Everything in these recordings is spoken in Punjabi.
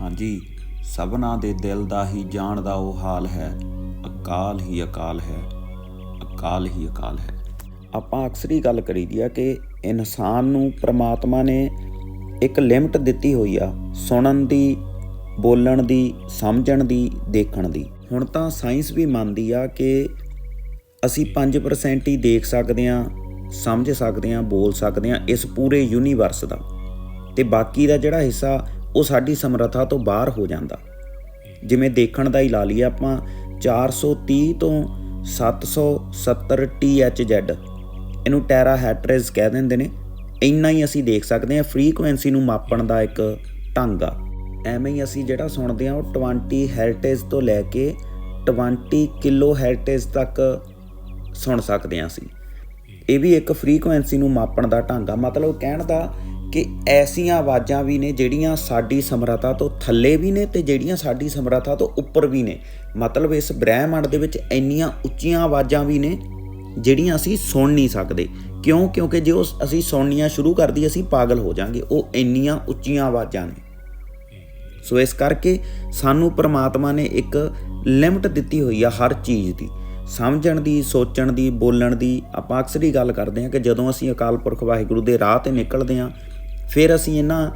ਹਾਂਜੀ, ਸਭਨਾ ਦੇ ਦਿਲ ਦਾ ਹੀ ਜਾਣ ਦਾ ਉਹ ਹਾਲ ਹੈ। ਅਕਾਲ ਹੀ ਅਕਾਲ ਹੈ। ਅਕਾਲ ਹੀ ਅਕਾਲ ਹੈ। ਆਪਾਂ ਅਕਸਰ ਹੀ ਗੱਲ ਕਰੀਦੀ ਆ ਕਿ ਇਨਸਾਨ ਨੂੰ ਪ੍ਰਮਾਤਮਾ ਨੇ ਇੱਕ ਲਿਮਟ ਦਿੱਤੀ ਹੋਈ ਆ, ਸੁਣਨ ਦੀ, ਬੋਲਣ ਦੀ, ਸਮਝਣ ਦੀ, ਦੇਖਣ ਦੀ। ਹੁਣ ਤਾਂ ਸਾਇੰਸ ਵੀ ਮੰਨਦੀ ਆ ਕਿ ਅਸੀਂ 5% ਹੀ ਦੇਖ ਸਕਦੇ ਆ ਸਮਝ ਸਕਦੇ ਆ ਬੋਲ ਸਕਦੇ ਆ ਇਸ ਪੂਰੇ ਯੂਨੀਵਰਸ ਦਾ। ਤੇ ਬਾਕੀ ਦਾ ਜਿਹੜਾ ਹਿੱਸਾ ਉਹ ਸਾਡੀ ਸਮਰੱਥਾ ਤੋਂ ਬਾਹਰ ਹੋ ਜਾਂਦਾ। ਜਿਵੇਂ ਦੇਖਣ ਦਾ ਹੀ ਲਾ ਲਈਏ ਆਪਾਂ 430 ਤੋਂ 770 THz ਇਹਨੂੰ ਟੈਰਾ ਹੈਟਰੇਜ਼ ਕਹਿ ਦਿੰਦੇ ਨੇ। ਇੰਨਾ ਹੀ ਅਸੀਂ ਦੇਖ ਸਕਦੇ ਹਾਂ, ਫ੍ਰੀਕੁਐਂਸੀ ਨੂੰ ਮਾਪਣ ਦਾ ਇੱਕ ਢੰਗ ਆ। ਐਵੇਂ ਹੀ ਅਸੀਂ ਜਿਹੜਾ ਸੁਣਦੇ ਹਾਂ, ਉਹ 20 ਹੈਰਟੇਜ ਤੋਂ ਲੈ ਕੇ 20 ਕਿਲੋ ਹੈਰਟੇਜ ਤੱਕ ਸੁਣ ਸਕਦੇ ਹਾਂ ਅਸੀਂ। ਇਹ ਵੀ ਇੱਕ ਫ੍ਰੀਕੁਐਂਸੀ ਨੂੰ ਮਾਪਣ ਦਾ ਢੰਗ ਆ। ਮਤਲਬ ਕਹਿਣ ਦਾ ਕਿ ਐਸੀਆਂ ਆਵਾਜ਼ਾਂ ਵੀ ਨੇ ਜਿਹੜੀਆਂ ਸਾਡੀ ਸਮਰੱਥਾ ਤੋਂ ਥੱਲੇ ਵੀ ਨੇ ਤੇ ਜਿਹੜੀਆਂ ਸਾਡੀ ਸਮਰੱਥਾ ਤੋਂ ਉੱਪਰ ਵੀ ਨੇ। ਮਤਲਬ ਇਸ ਬ੍ਰਹਿਮੰਡ ਦੇ ਵਿੱਚ ਇੰਨੀਆਂ ਉੱਚੀਆਂ ਆਵਾਜ਼ਾਂ ਵੀ ਨੇ ਜਿਹੜੀਆਂ ਅਸੀਂ ਸੁਣ ਨਹੀਂ ਸਕਦੇ। ਕਿਉਂ? ਕਿਉਂਕਿ ਜੇ ਉਹ ਅਸੀਂ ਸੁਣਨੀਆਂ ਸ਼ੁਰੂ ਕਰ ਦਈਏ ਅਸੀਂ ਪਾਗਲ ਹੋ ਜਾਾਂਗੇ। ਉਹ ਇੰਨੀਆਂ ਉੱਚੀਆਂ ਆਵਾਜ਼ਾਂ ਨੇ। ਸੋ ਇਸ ਕਰਕੇ ਸਾਨੂੰ ਪ੍ਰਮਾਤਮਾ ਨੇ ਇੱਕ ਲਿਮਟ ਦਿੱਤੀ ਹੋਈ ਆ ਹਰ ਚੀਜ਼ ਦੀ। ਸਮਝਣ ਦੀ, ਸੋਚਣ ਦੀ, ਬੋਲਣ ਦੀ ਆਪਾਂ ਅਕਸਰ ਹੀ ਗੱਲ ਕਰਦੇ ਹਾਂ ਕਿ ਜਦੋਂ ਅਸੀਂ ਅਕਾਲ ਪੁਰਖ ਵਾਹਿਗੁਰੂ ਦੇ ਰਾਹ ਤੇ ਨਿਕਲਦੇ ਹਾਂ ਫਿਰ ਅਸੀਂ ਇਹਨਾਂ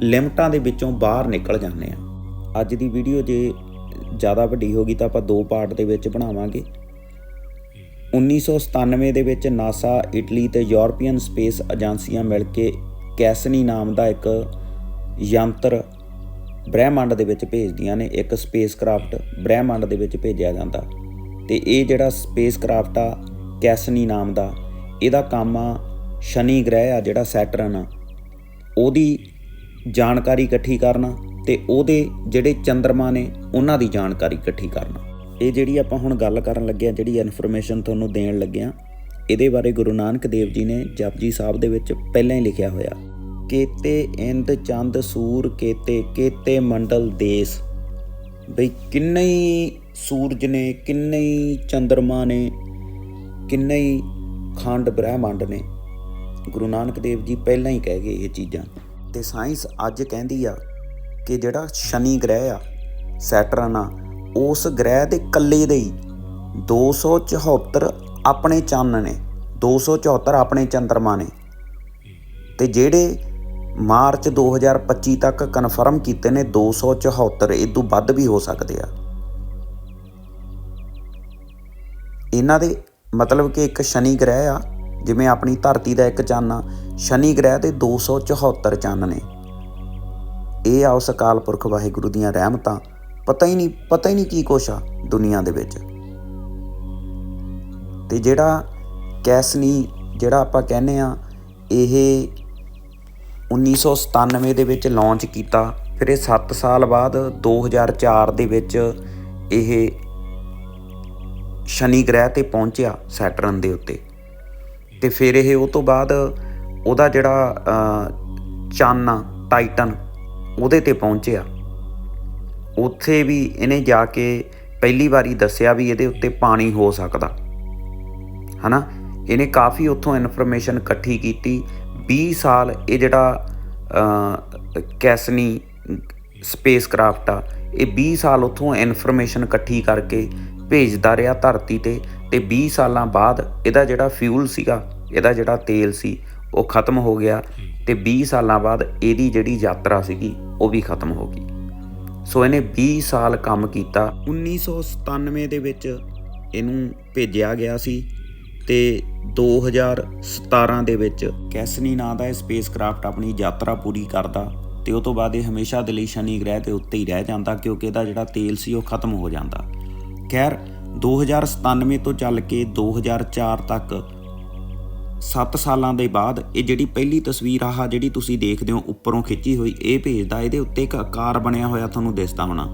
ਲਿਮਟਾਂ ਦੇ ਵਿੱਚੋਂ ਬਾਹਰ ਨਿਕਲ ਜਾਂਦੇ ਹਾਂ। ਅੱਜ ਦੀ ਵੀਡੀਓ ਜੇ ਜ਼ਿਆਦਾ ਵੱਡੀ ਹੋ ਗਈ ਤਾਂ ਆਪਾਂ ਦੋ ਪਾਰਟ ਦੇ ਵਿੱਚ ਬਣਾਵਾਂਗੇ। 1997 ਦੇ ਵਿੱਚ ਨਾਸਾ ਇਟਲੀ ਤੇ ਯੂਰਪੀਅਨ ਸਪੇਸ ਏਜੰਸੀਆਂ ਮਿਲ ਕੇ ਕੈਸਨੀ ਨਾਮ ਦਾ ਇੱਕ ਯੰਤਰ ਬ੍ਰਹਿਮੰਡ ਦੇ ਵਿੱਚ ਭੇਜਦੀਆਂ ਨੇ। ਇੱਕ ਸਪੇਸ ਸਪੇਸਕ੍ਰਾਫਟ ਬ੍ਰਹਿਮੰਡ ਦੇ ਵਿੱਚ ਭੇਜਿਆ ਜਾਂਦਾ। ਤੇ ਇਹ ਜਿਹੜਾ ਸਪੇਸ ਸਪੇਸਕ੍ਰਾਫਟ ਆ, ਕੈਸਨੀ ਨਾਮ ਦਾ, ਇਹਦਾ ਕੰਮ ਆ ਸ਼ਨੀ ਗ੍ਰਹਿ ਆ ਜਿਹੜਾ ਸੈਟਰਨ ਆ। ਉਹਦੀ ਜਾਣਕਾਰੀ ਇਕੱਠੀ ਕਰਨਾ ਤੇ ਉਹਦੇ ਜਿਹੜੇ ਚੰ드ਰਮਾ ਨੇ ਉਹਨਾਂ ਦੀ ਜਾਣਕਾਰੀ ਇਕੱਠੀ ਕਰਨਾ। ਇਹ ਜਿਹੜੀ ਆਪਾਂ ਹੁਣ ਗੱਲ ਕਰਨ ਲੱਗੇ ਆ, ਜਿਹੜੀ ਇਨਫੋਰਮੇਸ਼ਨ ਤੁਹਾਨੂੰ ਦੇਣ ਲੱਗੇ ਆ, ਇਹਦੇ ਬਾਰੇ ਗੁਰੂ ਨਾਨਕ ਦੇਵ ਜੀ ਨੇ ਜਪਜੀ ਸਾਹਿਬ ਦੇ ਵਿੱਚ ਪਹਿਲਾਂ ਹੀ ਲਿਖਿਆ ਹੋਇਆ, ਕੇਤੇ ਇੰਦ ਚੰਦ ਸੂਰ, ਕੇਤੇ ਕੇਤੇ ਮੰਡਲ ਦੇਸ। ਬਈ ਕਿੰਨੇ ਹੀ ਸੂਰਜ ਨੇ, ਕਿੰਨੇ ਹੀ ਚੰ드ਰਮਾ ਨੇ, ਕਿੰਨੇ ਹੀ ਖੰਡ ਬ੍ਰਹਿਮੰਡ ਨੇ ਗੁਰੂ ਨਾਨਕ ਦੇਵ ਜੀ ਪਹਿਲਾਂ ਹੀ ਕਹਿ ਗਏ ਇਹ ਚੀਜ਼ਾਂ। ਤੇ ਸਾਇੰਸ ਅੱਜ ਕਹਿੰਦੀ ਆ ਕਿ ਜਿਹੜਾ ਸ਼ਨੀ ਗ੍ਰਹਿ ਆ, ਸੈਟਰਨ ਆ ਉਸ ਗ੍ਰਹਿ ਦੇ ਕੱਲੇ ਦੇ ਹੀ 274 ਆਪਣੇ ਚੰਨ ਨੇ 274 ਆਪਣੇ ਚੰਦਰਮਾ ਨੇ। ਤੇ ਜਿਹੜੇ ਮਾਰਚ 2025 ਤੱਕ ਕਨਫਰਮ ਕੀਤੇ ਨੇ 274 ਇਹ ਤੋਂ ਵੱਧ ਵੀ ਹੋ ਸਕਦੇ ਆ। ਇਹਨਾਂ ਦੇ ਮਤਲਬ ਕਿ ਇੱਕ ਸ਼ਨੀ ਗ੍ਰਹਿ ਆ ਜਿਵੇਂ ਆਪਣੀ ਧਰਤੀ ਦਾ ਇੱਕ ਚੰਨ ਆ ਸ਼ਨੀ ਗ੍ਰਹਿ ਦੇ 274 ਚੰਨ ਨੇ। ਇਹ ਆ ਉਸ ਅਕਾਲ ਪੁਰਖ ਵਾਹਿਗੁਰੂ ਦੀਆਂ ਰਹਿਮਤਾਂ, ਪਤਾ ਹੀ ਨਹੀਂ, ਪਤਾ ਹੀ ਨਹੀਂ ਕੀ ਕੁਛ ਆ ਦੁਨੀਆ ਦੇ ਵਿੱਚ। ਤੇ ਜਿਹੜਾ ਕੈਸਨੀ, ਜਿਹੜਾ ਆਪਾਂ ਕਹਿੰਦੇ ਆ ਇਹ 1997 ਦੇ ਵਿੱਚ ਲਾਂਚ ਕੀਤਾ, ਫਿਰ ਇਹ 7 ਸਾਲ ਬਾਅਦ 2004 ਦੇ ਵਿੱਚ ਇਹ ਸ਼ਨੀ ਗ੍ਰਹਿ ਤੇ ਪਹੁੰਚਿਆ ਸੈਟਰਨ ਦੇ ਉੱਤੇ। ਤੇ ਫਿਰ ਇਹ ਉਹ ਤੋਂ ਬਾਅਦ ਉਹਦਾ ਜਿਹੜਾ ਅ, ਚੰਨ ਆ ਟਾਈਟਨ ਉਹਦੇ ਤੇ ਪਹੁੰਚਿਆ। ਉੱਥੇ ਵੀ ਇਹਨੇ ਜਾ ਕੇ ਪਹਿਲੀ ਵਾਰੀ ਦੱਸਿਆ ਵੀ ਇਹਦੇ ਉੱਤੇ ਪਾਣੀ ਹੋ ਸਕਦਾ। ਹਨਾ? ਇਹਨੇ ਕਾਫੀ ਉੱਥੋਂ ਇਨਫੋਰਮੇਸ਼ਨ ਇਕੱਠੀ ਕੀਤੀ। 20 ਸਾਲ ਇਹ ਜਿਹੜਾ ਅ, ਕੈਸਨੀ ਸਪੇਸਕ੍ਰਾਫਟ ਆ ਇਹ 20 ਸਾਲ ਉੱਥੋਂ ਇਨਫੋਰਮੇਸ਼ਨ ਇਕੱਠੀ ਕਰਕੇ ਭੇਜਦਾ ਰਿਹਾ ਧਰਤੀ ਤੇ। ਤੇ 20 ਸਾਲਾਂ ਬਾਅਦ ਇਹਦਾ ਜਿਹੜਾ ਫਿਊਲ ਸੀਗਾ ਇਹਦਾ ਜਿਹੜਾ ਤੇਲ ਸੀ ਉਹ ਖਤਮ ਹੋ ਗਿਆ ਤੇ 20 ਸਾਲਾਂ ਬਾਅਦ ਇਹਦੀ ਜਿਹੜੀ ਯਾਤਰਾ ਸੀਗੀ ਉਹ ਵੀ ਖਤਮ ਹੋ ਗਈ। ਸੋ ਇਹਨੇ 20 ਸਾਲ ਕੰਮ ਕੀਤਾ। 1997 ਦੇ ਵਿੱਚ ਇਹਨੂੰ ਭੇਜਿਆ ਗਿਆ ਸੀ ਤੇ 2017 ਦੇ ਵਿੱਚ ਕੈਸਨੀ ਨਾਂ ਦਾ ਇਹ ਸਪੇਸਕ੍ਰਾਫਟ ਆਪਣੀ ਯਾਤਰਾ ਪੂਰੀ ਕਰਦਾ ਤੇ ਉਸ ਤੋਂ ਬਾਅਦ ਇਹ ਹਮੇਸ਼ਾ ਦੇ ਲਈ ਸ਼ਨੀ ਗ੍ਰਹਿ ਤੇ ਉੱਤੇ ਹੀ ਰਹਿ ਜਾਂਦਾ ਕਿਉਂਕਿ ਇਹਦਾ ਜਿਹੜਾ ਤੇਲ ਸੀ ਉਹ ਖਤਮ ਹੋ ਜਾਂਦਾ। ਖੈਰ 2097 ਤੋਂ ਚੱਲ ਕੇ 2004 ਤੱਕ 7 ਸਾਲਾਂ ਦੇ ਬਾਅਦ ਇਹ ਜਿਹੜੀ ਪਹਿਲੀ ਤਸਵੀਰ ਆਹ ਜਿਹੜੀ ਤੁਸੀਂ ਦੇਖਦੇ ਹੋ ਉੱਪਰੋਂ ਖਿੱਚੀ ਹੋਈ, ਇਹ ਭੇਜਦਾ, ਇਹਦੇ ਉੱਤੇ ਇੱਕ ਆਕਾਰ ਬਣਿਆ ਹੋਇਆ ਤੁਹਾਨੂੰ ਦਿਸਦਾ ਹੋਣਾ।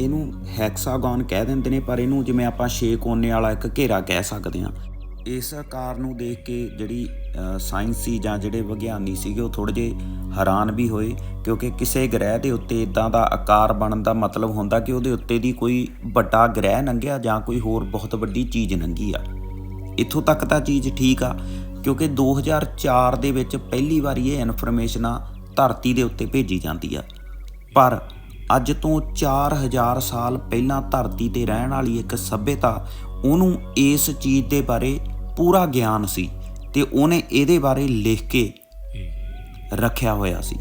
ਇਹਨੂੰ ਹੈਕਸਾਗਨ ਕਹਿ ਦਿੰਦੇ ਨੇ, ਪਰ ਇਹਨੂੰ ਜਿਵੇਂ ਆਪਾਂ ਛੇ ਕੋਨੇ ਵਾਲਾ ਇੱਕ ਘੇਰਾ ਕਹਿ ਸਕਦੇ ਹਾਂ। ਇਸ ਆਕਾਰ ਨੂੰ ਦੇਖ ਕੇ ਜਿਹੜੀ ਸਾਇੰਸੀ ਜਾਂ ਜਿਹੜੇ ਵਿਗਿਆਨੀ ਸੀਗੇ ਉਹ ਥੋੜੇ ਜਿਹੇ ਹੈਰਾਨ ਵੀ ਹੋਏ, ਕਿਉਂਕਿ ਕਿਸੇ ਗ੍ਰਹਿ ਦੇ ਉੱਤੇ ਇਦਾਂ ਦਾ ਆਕਾਰ ਬਣਨ ਦਾ ਮਤਲਬ ਹੁੰਦਾ ਕਿ ਉਹਦੇ ਉੱਤੇ ਦੀ ਕੋਈ ਵੱਡਾ ਗ੍ਰਹਿ ਲੰਘਿਆ ਜਾਂ ਕੋਈ ਹੋਰ ਬਹੁਤ ਵੱਡੀ ਚੀਜ਼ ਲੰਘੀ ਆ। ਇੱਥੋਂ ਤੱਕ ਤਾਂ ਚੀਜ਼ ਠੀਕ ਆ, ਕਿਉਂਕਿ 2004 ਦੇ ਵਿੱਚ ਪਹਿਲੀ ਵਾਰੀ ਇਹ ਇਨਫੋਰਮੇਸ਼ਨ ਆ ਧਰਤੀ ਦੇ ਉੱਤੇ ਭੇਜੀ ਜਾਂਦੀ ਆ। ਪਰ ਅੱਜ ਤੋਂ 4000 ਸਾਲ ਪਹਿਲਾਂ ਧਰਤੀ ਤੇ ਰਹਿਣ ਵਾਲੀ ਇੱਕ ਸੱਭਿਅਤਾ, ਉਹਨੂੰ ਇਸ ਚੀਜ਼ ਦੇ ਬਾਰੇ ਪੂਰਾ ਗਿਆਨ ਸੀ ਤੇ ਉਹਨੇ ਇਹਦੇ ਬਾਰੇ ਲਿਖ ਕੇ ਰੱਖਿਆ ਹੋਇਆ ਸੀ।